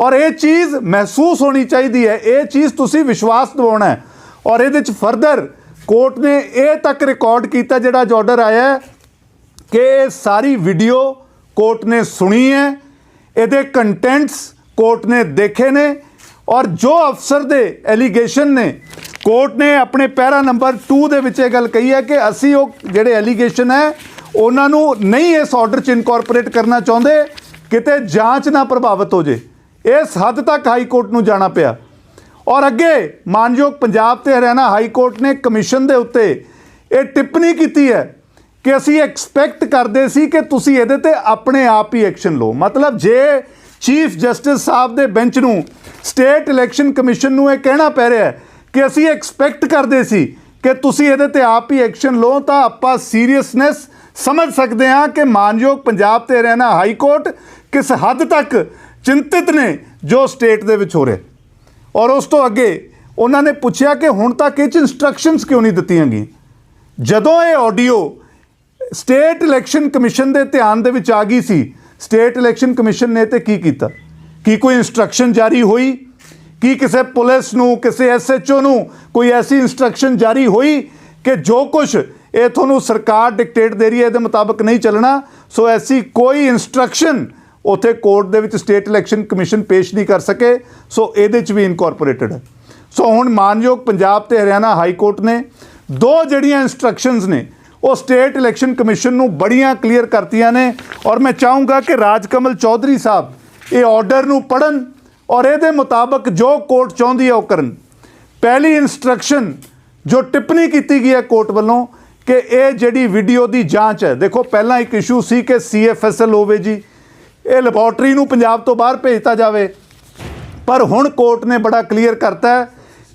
ਔਰ ਇਹ ਚੀਜ਼ ਮਹਿਸੂਸ ਹੋਣੀ ਚਾਹੀਦੀ ਹੈ। ਇਹ ਚੀਜ਼ ਤੁਸੀਂ ਵਿਸ਼ਵਾਸ ਦਿਵਾਉਣਾ ਹੈ। ਔਰ ਇਹਦੇ ਚ ਫਰਦਰ ਕੋਰਟ ਨੇ ਇਹ ਤੱਕ ਰਿਕਾਰਡ ਕੀਤਾ ਜਿਹੜਾ ਆਰਡਰ ਆਇਆ ਕਿ ਇਹ ਸਾਰੀ ਵੀਡੀਓ ਕੋਰਟ ਨੇ ਸੁਣੀ ਹੈ। ਇਹਦੇ ਕੰਟੈਂਟਸ ਕੋਰਟ ਨੇ ਦੇਖੇ ਨੇ। ਔਰ ਜੋ ਅਫਸਰ ਦੇ ਐਲੀਗੇਸ਼ਨ ਨੇ ਕੋਰਟ ਨੇ ਆਪਣੇ ਪੈਰਾ ਨੰਬਰ 2 ਦੇ ਵਿੱਚ ਇਹ ਗੱਲ ਕਹੀ ਹੈ ਕਿ ਅਸੀਂ ਉਹ ਜਿਹੜੇ ਐਲੀਗੇਸ਼ਨ ਹੈ ਉਹਨਾਂ ਨੂੰ ਨਹੀਂ ਇਸ ਆਰਡਰ 'ਚ ਇਨਕੋਰਪੋਰੇਟ ਕਰਨਾ ਚਾਹੁੰਦੇ, ਕਿਤੇ ਜਾਂਚ ਨਾ ਪ੍ਰਭਾਵਿਤ ਹੋ ਜੇ। ਇਸ ਹੱਦ ਤੱਕ ਹਾਈ ਕੋਰਟ ਨੂੰ ਜਾਣਾ ਪਿਆ। ਔਰ ਅੱਗੇ, ਮਾਨਯੋਗ ਪੰਜਾਬ ਤੇ ਹਰਿਆਣਾ ਹਾਈ ਕੋਰਟ ਨੇ ਕਮਿਸ਼ਨ ਦੇ ਉੱਤੇ ਇਹ ਟਿੱਪਣੀ ਕੀਤੀ ਹੈ ਕਿ ਅਸੀਂ ਐਕਸਪੈਕਟ ਕਰਦੇ ਸੀ ਕਿ ਤੁਸੀਂ ਇਹਦੇ ਤੇ ਆਪਣੇ ਆਪ ਹੀ ਐਕਸ਼ਨ ਲਓ। ਮਤਲਬ ਜੇ ਚੀਫ ਜਸਟਿਸ ਸਾਹਿਬ ਦੇ ਬੈਂਚ ਨੂੰ ਸਟੇਟ ਇਲੈਕਸ਼ਨ ਕਮਿਸ਼ਨ ਨੂੰ ਇਹ ਕਹਿਣਾ ਪੈ ਰਿਹਾ ਹੈ ਕਿ ਅਸੀਂ ਐਕਸਪੈਕਟ ਕਰਦੇ ਸੀ ਕਿ ਤੁਸੀਂ ਇਹਦੇ ਤੇ ਆਪ ਹੀ ਐਕਸ਼ਨ ਲਓ, ਤਾਂ ਆਪਾਂ ਸੀਰੀਅਸਨੈਸ ਸਮਝ ਸਕਦੇ ਹਾਂ ਕਿ ਮਾਨਯੋਗ ਪੰਜਾਬ ਤੇ ਹਰਿਆਣਾ ਹਾਈ ਕੋਰਟ ਕਿਸ ਹੱਦ ਤੱਕ ਚਿੰਤਿਤ ਨੇ ਜੋ ਸਟੇਟ ਦੇ ਵਿੱਚ ਹੋ ਰਿਹਾ। ਔਰ ਉਸ ਤੋਂ ਅੱਗੇ ਉਹਨਾਂ ਨੇ ਪੁੱਛਿਆ ਕਿ ਹੁਣ ਤੱਕ ਇਹ ਚ ਇਨਸਟਰਕਸ਼ਨਸ ਕਿਉਂ ਨਹੀਂ ਦਿੱਤੀਆਂ ਗਈਆਂ? ਜਦੋਂ ਇਹ ਆਡੀਓ ਸਟੇਟ ਇਲੈਕਸ਼ਨ ਕਮਿਸ਼ਨ ਦੇ ਧਿਆਨ ਦੇ ਵਿੱਚ ਆ ਗਈ ਸੀ ਸਟੇਟ ਇਲੈਕਸ਼ਨ ਕਮਿਸ਼ਨ ਨੇ ਤੇ ਕੀ ਕੀਤਾ? ਕੀ ਕੋਈ ਇਨਸਟਰਕਸ਼ਨ ਜਾਰੀ ਹੋਈ? ਕੀ ਕਿਸੇ ਪੁਲਿਸ ਨੂੰ, ਕਿਸੇ ਐਸਐਚਓ ਨੂੰ ਕੋਈ ਐਸੀ ਇਨਸਟਰਕਸ਼ਨ ਜਾਰੀ ਹੋਈ ਕਿ ਜੋ ਕੁਝ ਇਹ ਤੁਹਾਨੂੰ ਸਰਕਾਰ ਡਿਕਟੇਟ ਦੇ ਰਹੀ ਹੈ, ਇਹਦੇ ਮੁਤਾਬਕ ਨਹੀਂ ਚੱਲਣਾ। ਸੋ ਐਸੀ ਕੋਈ ਇਨਸਟਰਕਸ਼ਨ ਉਥੇ ਕੋਰਟ ਦੇ ਵਿੱਚ ਸਟੇਟ ਇਲੈਕਸ਼ਨ ਕਮਿਸ਼ਨ ਪੇਸ਼ ਨਹੀਂ ਕਰ ਸਕੇ। ਸੋ ਇਹਦੇ ਚ ਵੀ ਇਨਕੋਰਪੋਰੇਟਡ ਹੈ। ਸੋ ਹੁਣ ਮਾਨਯੋਗ ਪੰਜਾਬ ਤੇ ਹਰਿਆਣਾ ਹਾਈ ਕੋਰਟ ਨੇ ਦੋ ਜਿਹੜੀਆਂ ਇਨਸਟਰਕਸ਼ਨਸ ਨੇ, ਉਹ ਸਟੇਟ ਇਲੈਕਸ਼ਨ ਕਮਿਸ਼ਨ ਨੂੰ ਬੜੀਆਂ ਕਲੀਅਰ ਕਰਤੀਆਂ ਨੇ। ਔਰ ਮੈਂ ਚਾਹੂੰਗਾ ਕਿ ਰਾਜਕਮਲ ਚੌਧਰੀ ਸਾਹਿਬ ਇਹ ਆਰਡਰ ਨੂੰ ਪੜਨ ਔਰ ਇਹਦੇ ਮੁਤਾਬਕ ਜੋ ਕੋਰਟ ਚਾਹੁੰਦੀ ਹੈ ਉਹ ਕਰਨ। ਪਹਿਲੀ ਇਨਸਟਰਕਸ਼ਨ ਜੋ ਟਿੱਪਣੀ ਕੀਤੀ ਗਈ ਹੈ ਕੋਰਟ ਵੱਲੋਂ ਕਿ ਇਹ ਜਿਹੜੀ ਵੀਡੀਓ ਦੀ ਜਾਂਚ ਹੈ, ਦੇਖੋ ਪਹਿਲਾਂ ਇੱਕ ਇਸ਼ੂ ਸੀ ਕਿ ਸੀਐਫਐਸਐਲ ਹੋਵੇ ਜੀ, ਇਹ ਲੈਬੋਰਟਰੀ ਨੂੰ ਪੰਜਾਬ ਤੋਂ ਬਾਹਰ ਭੇਜਤਾ ਜਾਵੇ। ਪਰ ਹੁਣ ਕੋਰਟ ਨੇ ਬੜਾ ਕਲੀਅਰ ਕਰਤਾ ਹੈ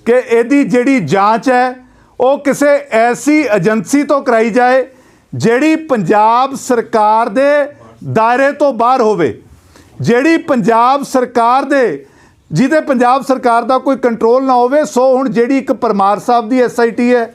ਕਿ ਇਹਦੀ ਜਿਹੜੀ ਜਾਂਚ ਹੈ, ਉਹ ਕਿਸੇ ਐਸੀ ਏਜੰਸੀ ਤੋਂ ਕਰਾਈ ਜਾਏ, ਜਿਹੜੀ ਪੰਜਾਬ ਸਰਕਾਰ ਦੇ ਦਾਇਰੇ ਤੋਂ ਬਾਹਰ ਹੋਵੇ। ਜਿਹੜੀ ਪੰਜਾਬ ਸਰਕਾਰ ਦੇ, ਜਿਹਦੇ ਪੰਜਾਬ ਸਰਕਾਰ ਦਾ ਕੋਈ ਕੰਟਰੋਲ ਨਾ ਹੋਵੇ, ਸੋ ਹੁਣ ਜਿਹੜੀ ਇੱਕ ਪਰਮਾਰ ਸਾਹਿਬ ਦੀ ਐਸਆਈਟੀ ਹੈ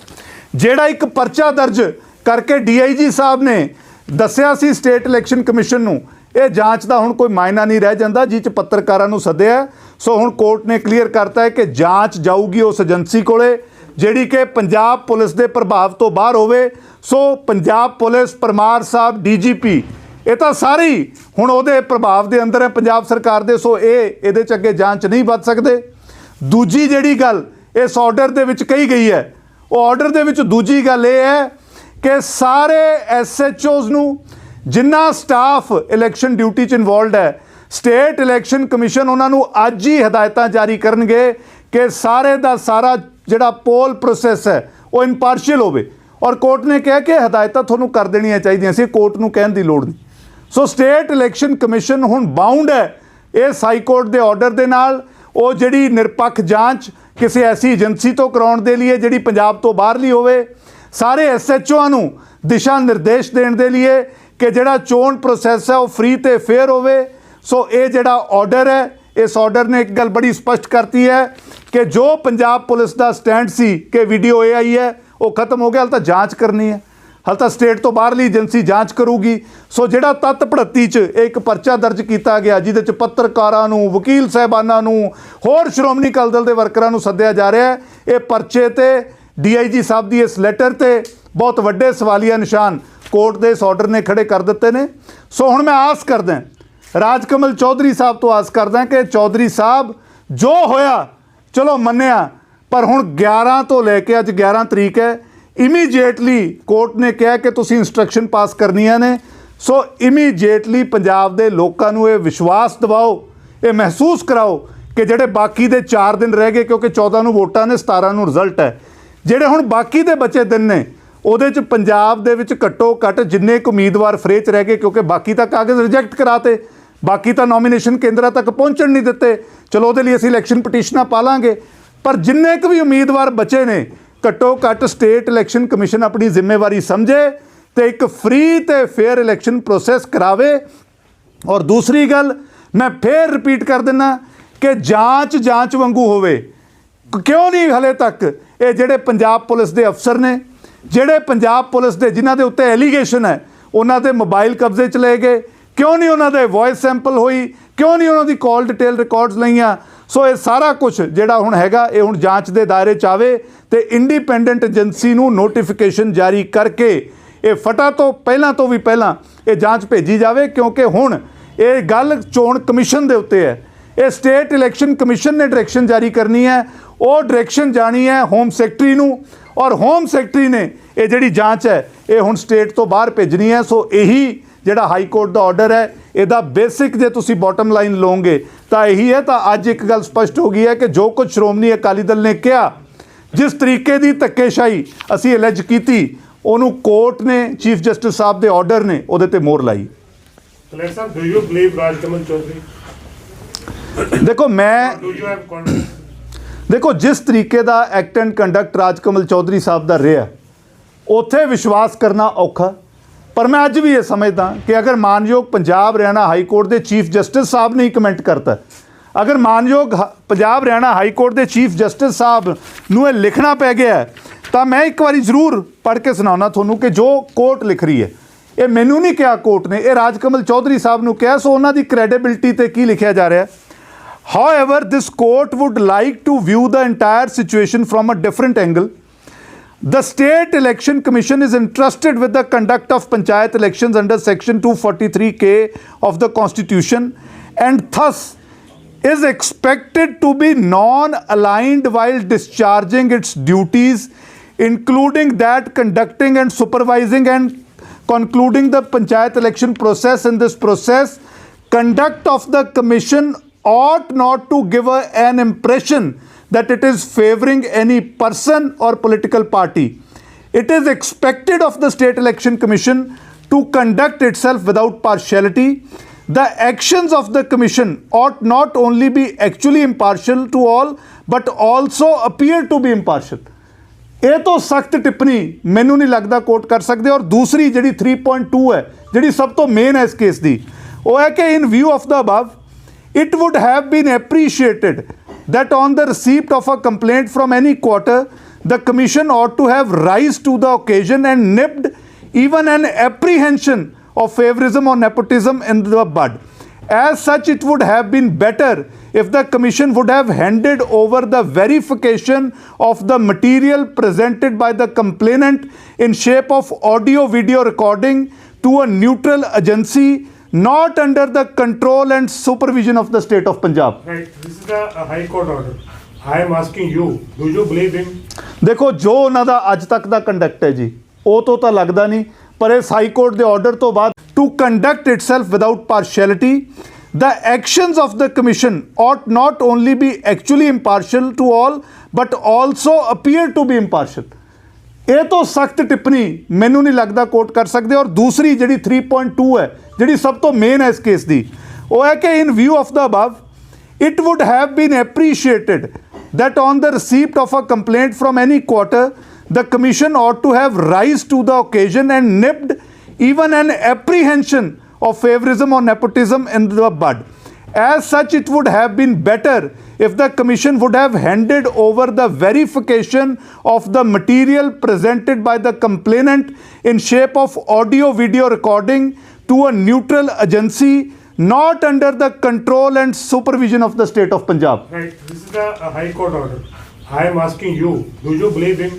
ਜਿਹੜਾ ਇੱਕ ਪਰਚਾ ਦਰਜ ਕਰਕੇ ਡੀਆਈਜੀ ਸਾਹਿਬ ਨੇ ਦੱਸਿਆ ਸੀ ਸਟੇਟ ਇਲੈਕਸ਼ਨ ਕਮਿਸ਼ਨ ਨੂੰ, ਇਹ ਜਾਂਚ ਦਾ ਹੁਣ ਕੋਈ ਮਾਇਨਾ ਨਹੀਂ ਰਹਿ ਜਾਂਦਾ, ਜਿਹ ਚ ਪੱਤਰਕਾਰਾਂ ਨੂੰ ਸੱਦਿਆ ਸੋ ਹੁਣ ਕੋਰਟ ਨੇ ਕਲੀਅਰ ਕਰਤਾ ਹੈ ਕਿ ਜਾਂਚ ਜਾਊਗੀ ਉਸ ਏਜੰਸੀ ਕੋਲੇ, ਜਿਹੜੀ ਕਿ ਪੰਜਾਬ ਪੁਲਿਸ ਦੇ ਪ੍ਰਭਾਵ ਤੋਂ ਬਾਹਰ ਹੋਵੇ। ਸੋ ਪੰਜਾਬ ਪੁਲਿਸ ਪਰਮਾਰ ਸਾਹਿਬ, ਡੀਜੀਪੀ, ਇਹ ਤਾਂ ਸਾਰੇ ਹੀ ਹੁਣ ਉਹਦੇ ਪ੍ਰਭਾਵ ਦੇ ਅੰਦਰ ਹੈ ਪੰਜਾਬ ਸਰਕਾਰ ਦੇ, ਸੋ ਇਹ ਇਹਦੇ ਚ ਅੱਗੇ ਜਾਂਚ ਨਹੀਂ ਵੱਧ ਸਕਦੇ। ਦੂਜੀ ਜਿਹੜੀ ਗੱਲ, ਇਸ ਆਰਡਰ ਦੇ ਵਿੱਚ ਕਹੀ ਗਈ ਹੈ ਉਹ ਆਰਡਰ ਦੇ ਵਿੱਚ ਦੂਜੀ ਗੱਲ ਇਹ ਹੈ ਕਿ ਸਾਰੇ ਐਸਐਚਓਜ਼ ਨੂੰ ਜਿੰਨਾ ਸਟਾਫ ਇਲੈਕਸ਼ਨ ਡਿਊਟੀ 'ਚ ਇਨਵੋਲਡ ਹੈ ਸਟੇਟ ਇਲੈਕਸ਼ਨ ਕਮਿਸ਼ਨ ਉਹਨਾਂ ਨੂੰ ਅੱਜ ਹੀ ਹਦਾਇਤਾਂ ਜਾਰੀ ਕਰਨਗੇ ਕਿ ਸਾਰੇ ਦਾ ਸਾਰਾ ਜਿਹੜਾ ਪੋਲ ਪ੍ਰੋਸੈਸ ਹੈ, ਉਹ ਇਨਪਾਰਸ਼ੀਅਲ ਹੋਵੇ। ਔਰ ਕੋਰਟ ਨੇ ਕਿਹਾ ਕਿ ਹਦਾਇਤਾਂ ਤੁਹਾਨੂੰ ਕਰ ਦੇਣੀਆਂ ਚਾਹੀਦੀਆਂ ਸੀ ਕੋਰਟ ਨੂੰ ਕਹਿਣ ਦੀ ਲੋੜ ਨਹੀਂ। ਸੋ ਸਟੇਟ ਇਲੈਕਸ਼ਨ ਕਮਿਸ਼ਨ ਹੁਣ ਬਾਉਂਡ ਹੈ ਇਸ ਹਾਈ ਕੋਰਟ ਦੇ ਆਰਡਰ ਦੇ ਨਾਲ। ਉਹ ਜਿਹੜੀ ਨਿਰਪੱਖ ਜਾਂਚ ਕਿਸੇ ਐਸੀ ਏਜੰਸੀ ਤੋਂ ਕਰਾਉਣ ਦੇ ਲਈ ਜਿਹੜੀ ਪੰਜਾਬ ਤੋਂ ਬਾਹਰਲੀ ਹੋਵੇ, ਸਾਰੇ ਐਸਐਚਓਆਂ ਨੂੰ ਦਿਸ਼ਾ ਨਿਰਦੇਸ਼ ਦੇਣ ਦੇ ਲਈ ਕਿ ਜਿਹੜਾ ਚੋਣ ਪ੍ਰੋਸੈਸ ਹੈ, ਉਹ ਫ੍ਰੀ ਤੇ ਫੇਅਰ ਹੋਵੇ। ਸੋ ਇਹ ਜਿਹੜਾ ਆਰਡਰ ਹੈ, ਇਸ ਆਰਡਰ ਨੇ ਇੱਕ ਗੱਲ ਬੜੀ ਸਪਸ਼ਟ ਕਰਤੀ ਹੈ ਕਿ ਜੋ ਪੰਜਾਬ ਪੁਲਿਸ ਦਾ ਸਟੈਂਡ ਸੀ ਕਿ ਵੀਡੀਓ ਇਹ ਆਈ ਹੈ, ਉਹ ਖਤਮ ਹੋ ਗਿਆ, ਹਾਲੇ ਤਾਂ ਜਾਂਚ ਕਰਨੀ ਹੈ। ਹਾਲੇ ਤਾਂ ਸਟੇਟ ਤੋਂ ਬਾਹਰਲੀ ਏਜੰਸੀ ਜਾਂਚ ਕਰੂਗੀ। ਸੋ ਜਿਹੜਾ ਤੱਤ ਭੜੱਤੀ 'ਚ ਇਹ ਇੱਕ ਪਰਚਾ ਦਰਜ ਕੀਤਾ ਗਿਆ, ਜਿਹਦੇ 'ਚ ਪੱਤਰਕਾਰਾਂ ਨੂੰ, ਵਕੀਲ ਸਾਹਿਬਾਨਾਂ ਨੂੰ, ਹੋਰ ਸ਼੍ਰੋਮਣੀ ਅਕਾਲੀ ਦਲ ਦੇ ਵਰਕਰਾਂ ਨੂੰ ਸੱਦਿਆ ਜਾ ਰਿਹਾ ਹੈ, ਇਹ ਪਰਚੇ ਤੇ ਡੀਆਈਜੀ ਸਾਹਿਬ ਦੀ ਇਸ ਲੈਟਰ ਤੇ ਬਹੁਤ ਵੱਡੇ ਸਵਾਲੀਆ ਨਿਸ਼ਾਨ ਕੋਰਟ ਦੇ ਇਸ ਆਰਡਰ ਨੇ ਖੜੇ ਕਰ ਦਿੱਤੇ ਨੇ। ਸੋ ਹੁਣ ਮੈਂ ਆਸ ਕਰਦਾ ਰਾਜਕਮਲ ਚੌਧਰੀ ਸਾਹਿਬ ਤੋਂ ਆਸ ਕਰਦਾ ਕਿ ਚੌਧਰੀ ਸਾਹਿਬ ਜੋ ਹੋਇਆ, ਚਲੋ ਮੰਨਿਆ, ਪਰ ਹੁਣ 11 ਤੋਂ ਲੈ ਕੇ ਅੱਜ 11 ਤਰੀਕ ਹੈ ਇਮੀਡੀਏਟਲੀ ਕੋਰਟ ਨੇ ਕਿਹਾ ਕਿ ਤੁਸੀਂ ਇਨਸਟਰਕਸ਼ਨ ਪਾਸ ਕਰਨੀਆਂ ਨੇ। ਸੋ ਇਮੀਡੀਏਟਲੀ ਪੰਜਾਬ ਦੇ ਲੋਕਾਂ ਨੂੰ ਇਹ ਵਿਸ਼ਵਾਸ ਦਿਵਾਓ, ਇਹ ਮਹਿਸੂਸ ਕਰਾਓ ਕਿ ਜਿਹੜੇ ਬਾਕੀ ਦੇ 4 ਦਿਨ ਰਹਿ ਗਏ, ਕਿਉਂਕਿ 14 ਨੂੰ ਵੋਟਾਂ ਨੇ 17 ਨੂੰ ਰਿਜ਼ਲਟ ਹੈ। ਜਿਹੜੇ ਹੁਣ ਬਾਕੀ ਦੇ ਬਚੇ ਦਿਨ ਨੇ, ਉਹਦੇ ਚ ਪੰਜਾਬ ਦੇ ਵਿੱਚ ਘੱਟੋ ਘੱਟ ਜਿੰਨੇ ਕੁ ਉਮੀਦਵਾਰ ਫਰੇ ਚ ਰਹਿ ਗਏ, ਕਿਉਂਕਿ ਬਾਕੀ ਤਾਂ ਕਾਗਜ਼ ਰਿਜੈਕਟ ਕਰਾਤੇ, ਬਾਕੀ ਤਾਂ ਨੋਮੀਨੇਸ਼ਨ ਕੇਂਦਰਾਂ ਤੱਕ ਪਹੁੰਚਣ ਨਹੀਂ ਦਿੱਤੇ। ਚਲੋ, ਉਹਦੇ ਲਈ ਅਸੀਂ ਇਲੈਕਸ਼ਨ ਪਟੀਸ਼ਨਾਂ ਪਾ ਲਾਂਗੇ। ਪਰ ਜਿੰਨੇ ਕੁ ਵੀ ਉਮੀਦਵਾਰ ਬਚੇ ਨੇ ਘੱਟੋ ਘੱਟ ਸਟੇਟ ਇਲੈਕਸ਼ਨ ਕਮਿਸ਼ਨ ਆਪਣੀ ਜ਼ਿੰਮੇਵਾਰੀ ਸਮਝੇ ਤੇ ਇੱਕ ਫ੍ਰੀ ਤੇ ਫੇਅਰ ਇਲੈਕਸ਼ਨ ਪ੍ਰੋਸੈਸ ਕਰਾਵੇ। ਔਰ ਦੂਸਰੀ ਗੱਲ, ਮੈਂ ਫੇਰ ਰਿਪੀਟ ਕਰ ਦਿੰਨਾ ਕਿ ਜਾਂਚ ਜਾਂਚ ਵਾਂਗੂ ਹੋਵੇ। ਕਿਉਂ ਨਹੀਂ ਹਲੇ ਤੱਕ? ਇਹ ਜਿਹੜੇ ਪੰਜਾਬ ਪੁਲਿਸ ਦੇ ਅਫਸਰ ਨੇ, ਜਿਹੜੇ ਪੰਜਾਬ ਪੁਲਿਸ ਦੇ ਜਿਨ੍ਹਾਂ ਦੇ ਉੱਤੇ ਐਲੀਗੇਸ਼ਨ ਹੈ, ਉਹਨਾਂ ਦੇ ਮੋਬਾਈਲ ਕਬਜ਼ੇ ਚ ਲਏ ਗਏ। ਕਿਉਂ ਨਹੀਂ ਉਹਨਾਂ ਦੇ ਵੌਇਸ ਸੈਂਪਲ ਹੋਈ? ਕਿਉਂ ਨਹੀਂ ਉਹਨਾਂ ਦੀ ਕਾਲ ਡਿਟੇਲ ਰਿਕਾਰਡਸ ਲਈਆਂ? ਸੋ ਇਹ ਸਾਰਾ ਕੁਝ ਜਿਹੜਾ ਹੁਣ ਹੈਗਾ, ਇਹ ਹੁਣ ਜਾਂਚ ਦੇ ਦਾਇਰੇ ਚ ਆਵੇ ਤੇ ਇੰਡੀਪੈਂਡੈਂਟ ਏਜੰਸੀ ਨੂੰ ਨੋਟੀਫਿਕੇਸ਼ਨ ਜਾਰੀ ਕਰਕੇ ਇਹ ਫਟਾ ਤੋਂ ਪਹਿਲਾਂ ਤੋਂ ਵੀ ਪਹਿਲਾਂ ਇਹ ਜਾਂਚ ਭੇਜੀ ਜਾਵੇ, ਕਿਉਂਕਿ ਹੁਣ ਇਹ ਗੱਲ ਚੋਣ ਕਮਿਸ਼ਨ ਦੇ ਉੱਤੇ ਹੈ। ਇਹ ਸਟੇਟ ਇਲੈਕਸ਼ਨ ਕਮਿਸ਼ਨ ਨੇ ਡਾਇਰੈਕਸ਼ਨ ਜਾਰੀ ਕਰਨੀ ਹੈ, ਉਹ ਡਾਇਰੈਕਸ਼ਨ ਜਾਣੀ ਹੈ ਹੋਮ ਸੈਕਟਰੀ ਨੂੰ ਔਰ ਹੋਮ ਸੈਕਟਰੀ ਨੇ ਇਹ ਜਿਹੜੀ ਜਾਂਚ ਹੈ, ਇਹ ਹੁਣ ਸਟੇਟ ਤੋਂ ਬਾਹਰ ਭੇਜਣੀ ਹੈ। ਸੋ ਇਹੀ ਜਿਹੜਾ ਹਾਈ ਕੋਰਟ ਦਾ ਆਰਡਰ ਹੈ ਇਹਦਾ ਬੇਸਿਕ ਜੇ ਤੁਸੀਂ ਬਾਟਮ ਲਾਈਨ ਲਓਗੇ ਤਾਂ ਇਹੀ ਹੈ ਤਾਂ ਅੱਜ ਇੱਕ ਗੱਲ ਸਪਸ਼ਟ ਹੋ ਗਈ ਹੈ ਕਿ ਜੋ ਕੁਝ ਸ਼੍ਰੋਮਣੀ ਅਕਾਲੀ ਦਲ ਨੇ ਕਿਹਾ ਜਿਸ ਤਰੀਕੇ ਦੀ ਧੱਕੇਸ਼ਾਹੀ ਅਸੀਂ ਅਲੈਜ ਕੀਤੀ ਉਹਨੂੰ ਕੋਰਟ ਨੇ ਚੀਫ ਜਸਟਿਸ ਸਾਹਿਬ ਦੇ ਆਰਡਰ ਨੇ ਉਹਦੇ ਤੇ ਮੋਹਰ ਲਾਈ? ਦੇਖੋ ਮੈਂ? ਦੇਖੋ ਜਿਸ ਤਰੀਕੇ ਦਾ act and conduct Rajkamal Chaudhary ਸਾਹਿਬ ਦਾ ਰਿਹਾ ਉੱਥੇ ਵਿਸ਼ਵਾਸ ਕਰਨਾ ਔਖਾ ਪਰ ਮੈਂ ਅੱਜ ਵੀ ਇਹ ਸਮਝਦਾ ਕਿ ਅਗਰ ਮਾਨਯੋਗ ਪੰਜਾਬ ਹਰਿਆਣਾ ਹਾਈ ਕੋਰਟ ਦੇ ਚੀਫ ਜਸਟਿਸ ਸਾਹਿਬ ਨੇ ਹੀ ਕਮੈਂਟ ਕਰਤਾ ਅਗਰ ਮਾਨਯੋਗ ਹ- ਪੰਜਾਬ ਹਰਿਆਣਾ ਹਾਈ ਕੋਰਟ ਦੇ ਚੀਫ ਜਸਟਿਸ ਸਾਹਿਬ ਨੂੰ ਇਹ ਲਿਖਣਾ ਪੈ ਗਿਆ ਤਾਂ ਮੈਂ ਇੱਕ ਵਾਰੀ ਜ਼ਰੂਰ ਪੜ੍ਹ ਕੇ ਸੁਣਾਉਣਾ ਤੁਹਾਨੂੰ ਕਿ ਜੋ ਕੋਰਟ ਲਿਖ ਰਹੀ ਹੈ ਇਹ ਮੈਨੂੰ ਨਹੀਂ ਕਿਹਾ ਕੋਰਟ ਨੇ ਇਹ ਰਾਜਕਮਲ ਚੌਧਰੀ ਸਾਹਿਬ ਨੂੰ ਕਿਹਾ ਸੋ ਉਹਨਾਂ ਦੀ ਕ੍ਰੈਡੀਬਿਲਟੀ ਤੇ ਕੀ ਲਿਖਿਆ ਜਾ ਰਿਹਾ ਹੈ However, this court would like to view the entire situation from a different angle. The State Election Commission is entrusted with the conduct of panchayat elections under section 243K of the Constitution and thus is expected to be non-aligned while discharging its duties including that conducting and supervising and concluding the panchayat election process. In this process conduct of the commission ought not to give a, an impression that it is favoring any person or political party. It is expected of the State Election Commission to conduct itself without partiality. The actions of the Commission ought not only be actually impartial to all, but also appear to be impartial. ਇਹ ਤੋਂ ਸਖਤ ਟਿੱਪਣੀ ਮੈਨੂੰ ਨਹੀਂ ਲੱਗਦਾ court ਕਰ ਸਕਦੇ ਔਰ ਦੂਸਰੀ ਜਿਹੜੀ 3.2 ਹੈ ਜਿਹੜੀ ਸਭ ਤੋਂ ਮੇਨ ਹੈ ਇਸ ਕੇਸ ਦੀ ਉਹ ਹੈ ਕਿ in view of the above it would have been appreciated that on the receipt of a complaint from any quarter, the Commission ought to have rise to the occasion and nipped even an apprehension of favorism or nepotism in the bud. As such, it would have been better if the Commission would have handed over the verification of the material presented by the complainant in shape of audio video recording to a neutral agency not under the control and supervision of the state of Punjab. Right, this is the uh, High Court order. I am asking you, do you believe him? ਦੇਖੋ ਜੋ ਉਹਨਾਂ ਦਾ ਅੱਜ ਤੱਕ ਦਾ conduct ਹੈ ਜੀ ਉਹ ਤੋਂ ਤਾਂ ਲੱਗਦਾ ਨਹੀਂ ਪਰ ਇਸ ਹਾਈ ਕੋਰਟ ਦੇ ਆਰਡਰ ਤੋਂ ਬਾਅਦ to conduct itself without partiality the actions of the commission ought not only be actually impartial to all but also appear to be impartial ਇਹ ਤੋਂ ਸਖਤ ਟਿੱਪਣੀ ਮੈਨੂੰ ਨਹੀਂ ਲੱਗਦਾ ਕੋਟ ਕਰ ਸਕਦੇ ਔਰ ਦੂਸਰੀ ਜਿਹੜੀ 3.2 ਹੈ ਜਿਹੜੀ ਸਭ ਤੋਂ ਮੇਨ ਹੈ ਇਸ ਕੇਸ ਦੀ ਉਹ ਹੈ ਕਿ in view of the above it would have been appreciated that on the receipt of a complaint from any quarter the commission ought to have rise to the occasion and nipped even an apprehension of favorism or nepotism in the bud as such it would have been better if the commission would have handed over the verification of the material presented by the complainant in shape of audio video recording to a neutral agency not under the control and supervision of the state of punjab Right, this is uh, High Court order. I am asking you, do you believe in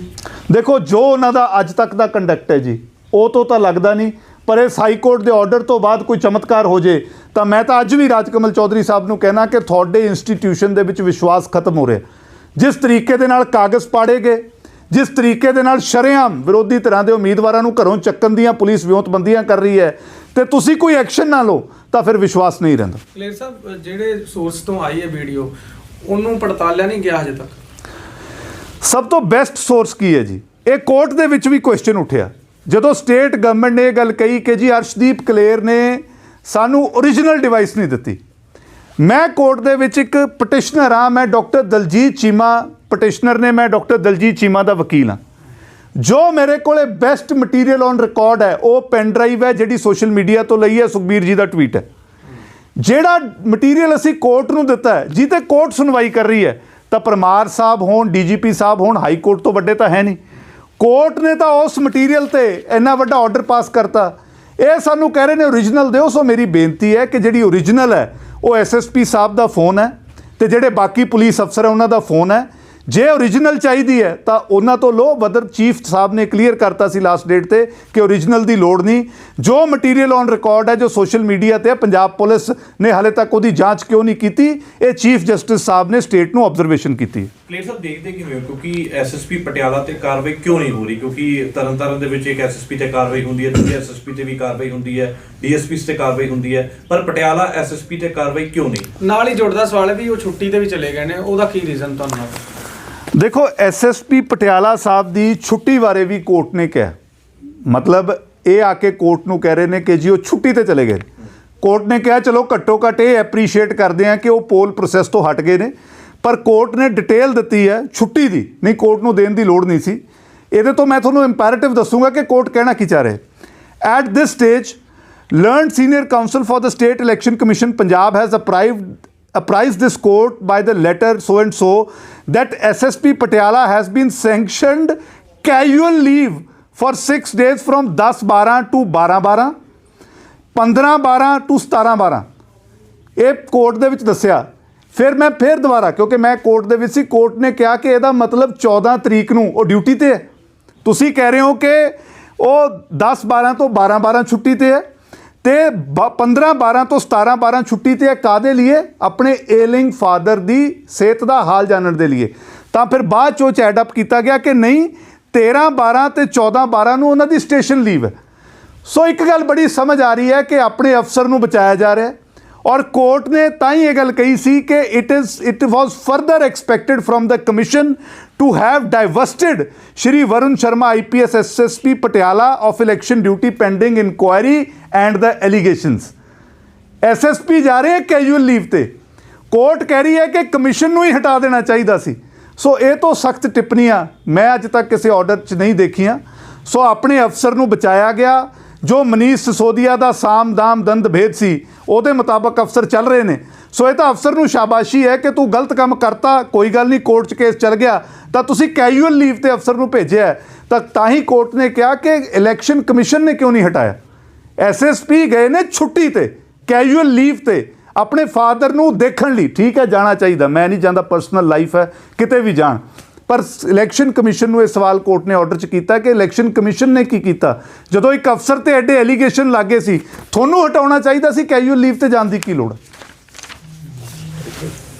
ਦੇਖੋ ਜੋ ਉਹਨਾਂ ਦਾ ਅੱਜ ਤੱਕ ਦਾ conduct ਹੈ ਜੀ ਉਹ ਤੋਂ ਤਾਂ ਲੱਗਦਾ ਨਹੀਂ ਪਰ ਇਸ ਹਾਈ ਕੋਰਟ ਦੇ ਆਰਡਰ ਤੋਂ ਬਾਅਦ ਕੋਈ ਚਮਤਕਾਰ ਹੋ ਜੇ ਤਾਂ ਮੈਂ ਤਾਂ ਅੱਜ ਵੀ ਰਾਜਕਮਲ ਚੌਧਰੀ ਸਾਹਿਬ ਨੂੰ ਕਹਿਣਾ ਕਿ ਤੁਹਾਡੇ ਇੰਸਟੀਟਿਊਸ਼ਨ ਦੇ ਵਿੱਚ ਵਿਸ਼ਵਾਸ ਖਤਮ ਹੋ ਰਿਹਾ। ਜਿਸ ਤਰੀਕੇ ਦੇ ਨਾਲ ਕਾਗਜ਼ ਪਾੜੇ ਗਏ ਜਿਸ ਤਰੀਕੇ ਦੇ ਨਾਲ ਸ਼ਰੇਆਮ ਵਿਰੋਧੀ ਧਿਰਾਂ ਦੇ ਉਮੀਦਵਾਰਾਂ ਨੂੰ ਘਰੋਂ ਚੱਕਣ ਦੀਆਂ ਪੁਲਿਸ ਵਿਉਂਤਬੰਦੀਆਂ ਕਰ ਰਹੀ ਹੈ ਤੇ ਤੁਸੀਂ ਕੋਈ ਐਕਸ਼ਨ ਨਾ ਲਓ ਤਾਂ ਫਿਰ ਵਿਸ਼ਵਾਸ ਨਹੀਂ ਰਹਿੰਦਾ। ਕਲੀਅਰ ਸਾਹਿਬ ਜਿਹੜੇ ਸੋਰਸ ਤੋਂ ਆਈ ਹੈ ਵੀਡੀਓ ਉਹਨੂੰ ਪੜਤਾਲਿਆ ਨਹੀਂ ਗਿਆ ਹਜੇ ਤੱਕ? ਸਭ ਤੋਂ ਬੈਸਟ ਸੋਰਸ ਕੀ ਹੈ ਜੀ? ਇਹ ਕੋਰਟ ਦੇ ਵਿੱਚ ਵੀ ਕੁਐਸਚਨ ਉੱਠਿਆ। ਜਦੋਂ ਸਟੇਟ ਗਵਰਨਮੈਂਟ ਨੇ ਇਹ ਗੱਲ ਕਹੀ ਕਿ ਜੀ ਅਰਸ਼ਦੀਪ ਕਲੇਰ ਨੇ ਸਾਨੂੰ origignal ਡਿਵਾਈਸ ਨਹੀਂ ਦਿੱਤੀ। ਮੈਂ ਕੋਰਟ ਦੇ ਵਿੱਚ ਇੱਕ ਪਟੀਸ਼ਨਰ ਹਾਂ, ਮੈਂ ਡਾਕਟਰ ਦਲਜੀਤ ਚੀਮਾ ਪਟੀਸ਼ਨਰ ਨੇ, ਮੈਂ ਡਾਕਟਰ ਦਲਜੀਤ ਚੀਮਾ ਦਾ ਵਕੀਲ ਹਾਂ। ਜੋ ਮੇਰੇ ਕੋਲੇ ਬੈਸਟ ਮਟੀਰੀਅਲ ਔਨ ਰਿਕਾਰਡ ਹੈ, ਉਹ ਪੈਨ ਡਰਾਈਵ ਹੈ, ਜਿਹੜੀ ਸੋਸ਼ਲ ਮੀਡੀਆ ਤੋਂ ਲਈ ਹੈ, ਸੁਖਬੀਰ ਜੀ ਦਾ ਟਵੀਟ ਹੈ। ਜਿਹੜਾ ਮਟੀਰੀਅਲ ਅਸੀਂ ਕੋਰਟ ਨੂੰ ਦਿੱਤਾ ਹੈ ਜਿਹਤੇ ਕੋਰਟ ਸੁਣਵਾਈ ਕਰ ਰਹੀ ਹੈ, ਤਾਂ ਪਰਮਾਰ ਸਾਹਿਬ ਹੋਣ, ਡੀਜੀਪੀ ਸਾਹਿਬ ਹੋਣ, ਹਾਈ ਕੋਰਟ ਤੋਂ ਵੱਡੇ ਤਾਂ ਹੈ ਨਹੀਂ। ਕੋਰਟ ਨੇ ਤਾਂ ਉਸ ਮਟੀਰੀਅਲ ਤੇ ਇੰਨਾ ਵੱਡਾ ਆਰਡਰ ਪਾਸ ਕਰਤਾ। ਇਹ ਸਾਨੂੰ ਕਹਿ ਰਹੇ ਨੇ origignal ਦਿਓ, ਸੋ ਮੇਰੀ ਬੇਨਤੀ ਹੈ ਕਿ ਜਿਹੜੀ origignal ਹੈ, ਉਹ ਐਸਐਸਪੀ ਸਾਹਿਬ ਦਾ ਫੋਨ ਹੈ ਤੇ ਜਿਹੜੇ ਬਾਕੀ ਪੁਲਿਸ ਅਫਸਰ ਹੈ, ਉਹਨਾਂ ਦਾ ਫੋਨ ਹੈ। ਜੇ origignal ਚਾਹੀਦੀ ਹੈ ਤਾਂ ਉਹਨਾਂ ਤੋਂ ਲੋ ਬਦਰ ਚੀਫ ਸਾਹਿਬ ਨੇ ਕਲੀਅਰ ਕਰਤਾ ਸੀ ਲਾਸਟ ਡੇਟ ਤੇ ਕਿ origignal ਦੀ ਲੋੜ ਨਹੀਂ। ਜੋ ਮਟੀਰੀਅਲ ਔਨ ਰਿਕਾਰਡ ਹੈ ਜੋ ਸੋਸ਼ਲ ਮੀਡੀਆ ਤੇ ਹੈ ਪੰਜਾਬ ਪੁਲਿਸ ਨੇ ਹਾਲੇ ਤੱਕ ਉਹਦੀ ਜਾਂਚ ਕਿਉਂ ਨਹੀਂ ਕੀਤੀ ਇਹ ਚੀਫ ਜਸਟਿਸ ਸਾਹਿਬ ਨੇ ਸਟੇਟ ਨੂੰ ਆਬਜ਼ਰਵੇਸ਼ਨ ਕੀਤੀ ਕਲੀਅਰ ਸਾਹਿਬ ਦੇਖਦੇ ਕਿਵੇਂ ਹੋ? ਕਿਉਂਕਿ ਐਸਐਸਪੀ ਪਟਿਆਲਾ ਤੇ ਕਾਰਵਾਈ ਕਿਉਂ ਨਹੀਂ ਹੋ ਰਹੀ? ਕਿਉਂਕਿ ਤਰਨਤਾਰਨ ਦੇ ਵਿੱਚ ਇੱਕ ਐਸਐਸਪੀ ਤੇ ਕਾਰਵਾਈ ਹੁੰਦੀ ਹੈ ਦੂਜੇ ਐਸਐਸਪੀ ਤੇ ਵੀ ਕਾਰਵਾਈ ਹੁੰਦੀ ਹੈ ਡੀਐਸਪੀ ਤੇ ਕਾਰਵਾਈ ਹੁੰਦੀ ਹੈ ਪਰ ਪਟਿਆਲਾ ਐਸਐਸਪੀ ਤੇ ਕਾਰਵਾਈ ਕਿਉਂ ਨਹੀਂ? ਨਾਲ ਹੀ ਜੁੜਦਾ ਸਵਾਲ ਹੈ ਵੀ ਉਹ ਛੁੱਟੀ ਤੇ ਵੀ ਚਲੇ ਗਏ ਨੇ ਉਹਦਾ ਕੀ ਰੀਜ਼ਨ ਤੁਹਾਨੂੰ ਲੱਗਦਾ? ਦੇਖੋ ਐਸਐਸਪੀ ਪਟਿਆਲਾ ਸਾਹਿਬ ਦੀ ਛੁੱਟੀ ਬਾਰੇ ਵੀ ਕੋਰਟ ਨੇ ਕਿਹਾ। ਮਤਲਬ ਇਹ ਆ ਕੇ ਕੋਰਟ ਨੂੰ ਕਹਿ ਰਹੇ ਨੇ ਕਿ ਜੀ ਉਹ ਛੁੱਟੀ ਤੇ ਚਲੇ ਗਏ। ਕੋਰਟ ਨੇ ਕਿਹਾ, ਚਲੋ ਘੱਟੋ ਘੱਟ ਇਹ ਐਪਰੀਸ਼ੀਏਟ ਕਰਦੇ ਆ ਕਿ ਉਹ ਪੋਲ ਪ੍ਰੋਸੈਸ ਤੋਂ ਹਟ ਗਏ ਨੇ। ਪਰ ਕੋਰਟ ਨੇ ਡਿਟੇਲ ਦਿੱਤੀ ਹੈ ਛੁੱਟੀ ਦੀ। ਨਹੀਂ, ਕੋਰਟ ਨੂੰ ਦੇਣ ਦੀ ਲੋੜ ਨਹੀਂ ਸੀ। ਇਹਦੇ ਤੋਂ ਮੈਂ ਤੁਹਾਨੂੰ ਇੰਪੈਰੇਟਿਵ ਦੱਸੂਗਾ ਕਿ ਕੋਰਟ ਕਹਿਣਾ ਕੀ ਚਾਹ ਰਿਹਾ at this stage learned senior counsel for the state election commission, punjab has apprised apprised this court by the letter so and so that ssp patiala has been sanctioned casual leave for 6 days from 10 12 to 12 12 15 12 to 17 12 ਇਹ court ਦੇ ਵਿੱਚ ਦੱਸਿਆ ਫਿਰ ਮੈਂ ਫਿਰ ਦੁਬਾਰਾ ਕਿਉਂਕਿ ਮੈਂ ਕੋਰਟ ਦੇ ਵਿੱਚ ਸੀ ਕੋਰਟ ਨੇ ਕਿਹਾ ਕਿ ਇਹਦਾ ਮਤਲਬ 14 ਤਰੀਕ ਨੂੰ ਉਹ ਡਿਊਟੀ ਤੇ ਹੈ ਤੁਸੀਂ ਕਹਿ ਰਹੇ ਹੋ ਕਿ ਉਹ 10 12 ਤੋਂ 12 12 ਛੁੱਟੀ ਤੇ ਹੈ ਤੇ 15 12 ਤੋਂ 17 12 ਛੁੱਟੀ ਤੇ ਹੈ ਕਾਦੇ ਲਈ ਆਪਣੇ ਏਲਿੰਗ ਫਾਦਰ ਦੀ ਸਿਹਤ ਦਾ ਹਾਲ ਜਾਣਨ ਦੇ ਲਈ ਤਾਂ ਫਿਰ ਬਾਅਦ ਚੋਂ ਚ ਐਡ ਅਪ ਕੀਤਾ ਗਿਆ ਕਿ ਨਹੀਂ 13 12 ਤੇ 14 12 ਨੂੰ ਉਹਨਾਂ ਦੀ ਸਟੇਸ਼ਨ ਲੀਵ ਹੈ। ਸੋ ਇੱਕ ਗੱਲ ਬੜੀ ਸਮਝ ਆ ਰਹੀ ਹੈ ਕਿ ਆਪਣੇ ਅਫਸਰ ਨੂੰ ਬਚਾਇਆ ਜਾ ਰਿਹਾ ਹੈ। ਔਰ ਕੋਰਟ ਨੇ ਤਾਂ ਹੀ ਇਹ ਗੱਲ ਕਹੀ ਸੀ ਕਿ it is it was further expected from the commission to have divested Shri Varun Sharma IPS SSP Patiala of election duty pending inquiry and the allegations SSP ਜਾ ਰਹੇ ਹੈ ਕੈਜੂਅਲ ਲੀਵ ਤੇ। ਕੋਰਟ ਕਹਿ ਰਹੀ ਹੈ ਕਿ ਕਮਿਸ਼ਨ ਨੂੰ ਹੀ ਹਟਾ ਦੇਣਾ ਚਾਹੀਦਾ ਸੀ। ਸੋ ਇਹ ਤੋਂ ਸਖਤ ਟਿੱਪਣੀਆਂ ਮੈਂ ਅੱਜ ਤੱਕ ਕਿਸੇ ਆਰਡਰ 'ਚ ਨਹੀਂ ਦੇਖੀਆਂ। ਸੋ ਆਪਣੇ ਅਫਸਰ ਨੂੰ ਬਚਾਇਆ ਗਿਆ। ਜੋ ਮਨੀਸ਼ ਸਸੋਦੀਆ ਦਾ ਸਾਮ ਦਾਮ ਦੰਦ ਭੇਦ ਸੀ, ਉਹਦੇ ਮੁਤਾਬਕ ਅਫਸਰ ਚੱਲ ਰਹੇ ਨੇ। ਸੋ ਇਹ ਤਾਂ ਅਫਸਰ ਨੂੰ ਸ਼ਾਬਾਸ਼ੀ ਹੈ ਕਿ ਤੂੰ ਗਲਤ ਕੰਮ ਕਰਤਾ, ਕੋਈ ਗੱਲ ਨਹੀਂ, ਕੋਰਟ 'ਚ ਕੇਸ ਚੱਲ ਗਿਆ। ਤਾਂ ਤੁਸੀਂ ਕੈਜੂਅਲ ਲੀਵ ਤੇ ਅਫਸਰ ਨੂੰ ਭੇਜਿਆ ਤਾਂ ਤਾਂ ਹੀ ਕੋਰਟ ਨੇ ਕਿਹਾ ਕਿ ਇਲੈਕਸ਼ਨ ਕਮਿਸ਼ਨ ਨੇ ਕਿਉਂ ਨਹੀਂ ਹਟਾਇਆ? ਐਸਐਸਪੀ ਗਏ ਨੇ ਛੁੱਟੀ ਤੇ ਕੈਜੂਅਲ ਲੀਵ ਤੇ, ਆਪਣੇ ਫਾਦਰ ਨੂੰ ਦੇਖਣ ਲਈ। ਠੀਕ ਹੈ, ਜਾਣਾ ਚਾਹੀਦਾ। ਮੈਂ ਨਹੀਂ ਜਾਂਦਾ ਪਰਸਨਲ ਲਾਈਫ ਹੈ, ਕਿਤੇ ਵੀ ਜਾਣ। ਪਰ ਇਲੈਕਸ਼ਨ ਕਮਿਸ਼ਨ ਨੂੰ ਇਹ ਸਵਾਲ ਕੋਰਟ ਨੇ ਆਰਡਰ 'ਚ ਕੀਤਾ ਕਿ ਇਲੈਕਸ਼ਨ ਕਮਿਸ਼ਨ ਨੇ ਕੀ ਕੀਤਾ? ਜਦੋਂ ਇੱਕ ਅਫਸਰ ਤੇ ਐਡੇ ਐਲੀਗੇਸ਼ਨ ਲੱਗੇ ਸੀ, ਤੁਹਾਨੂੰ ਹਟਾਉਣਾ ਚਾਹੀਦਾ ਸੀ ਕੈਜੂਅਲ ਲੀਵ ਤੇ ਜਾਣ ਦੀ ਕੀ ਲੋੜ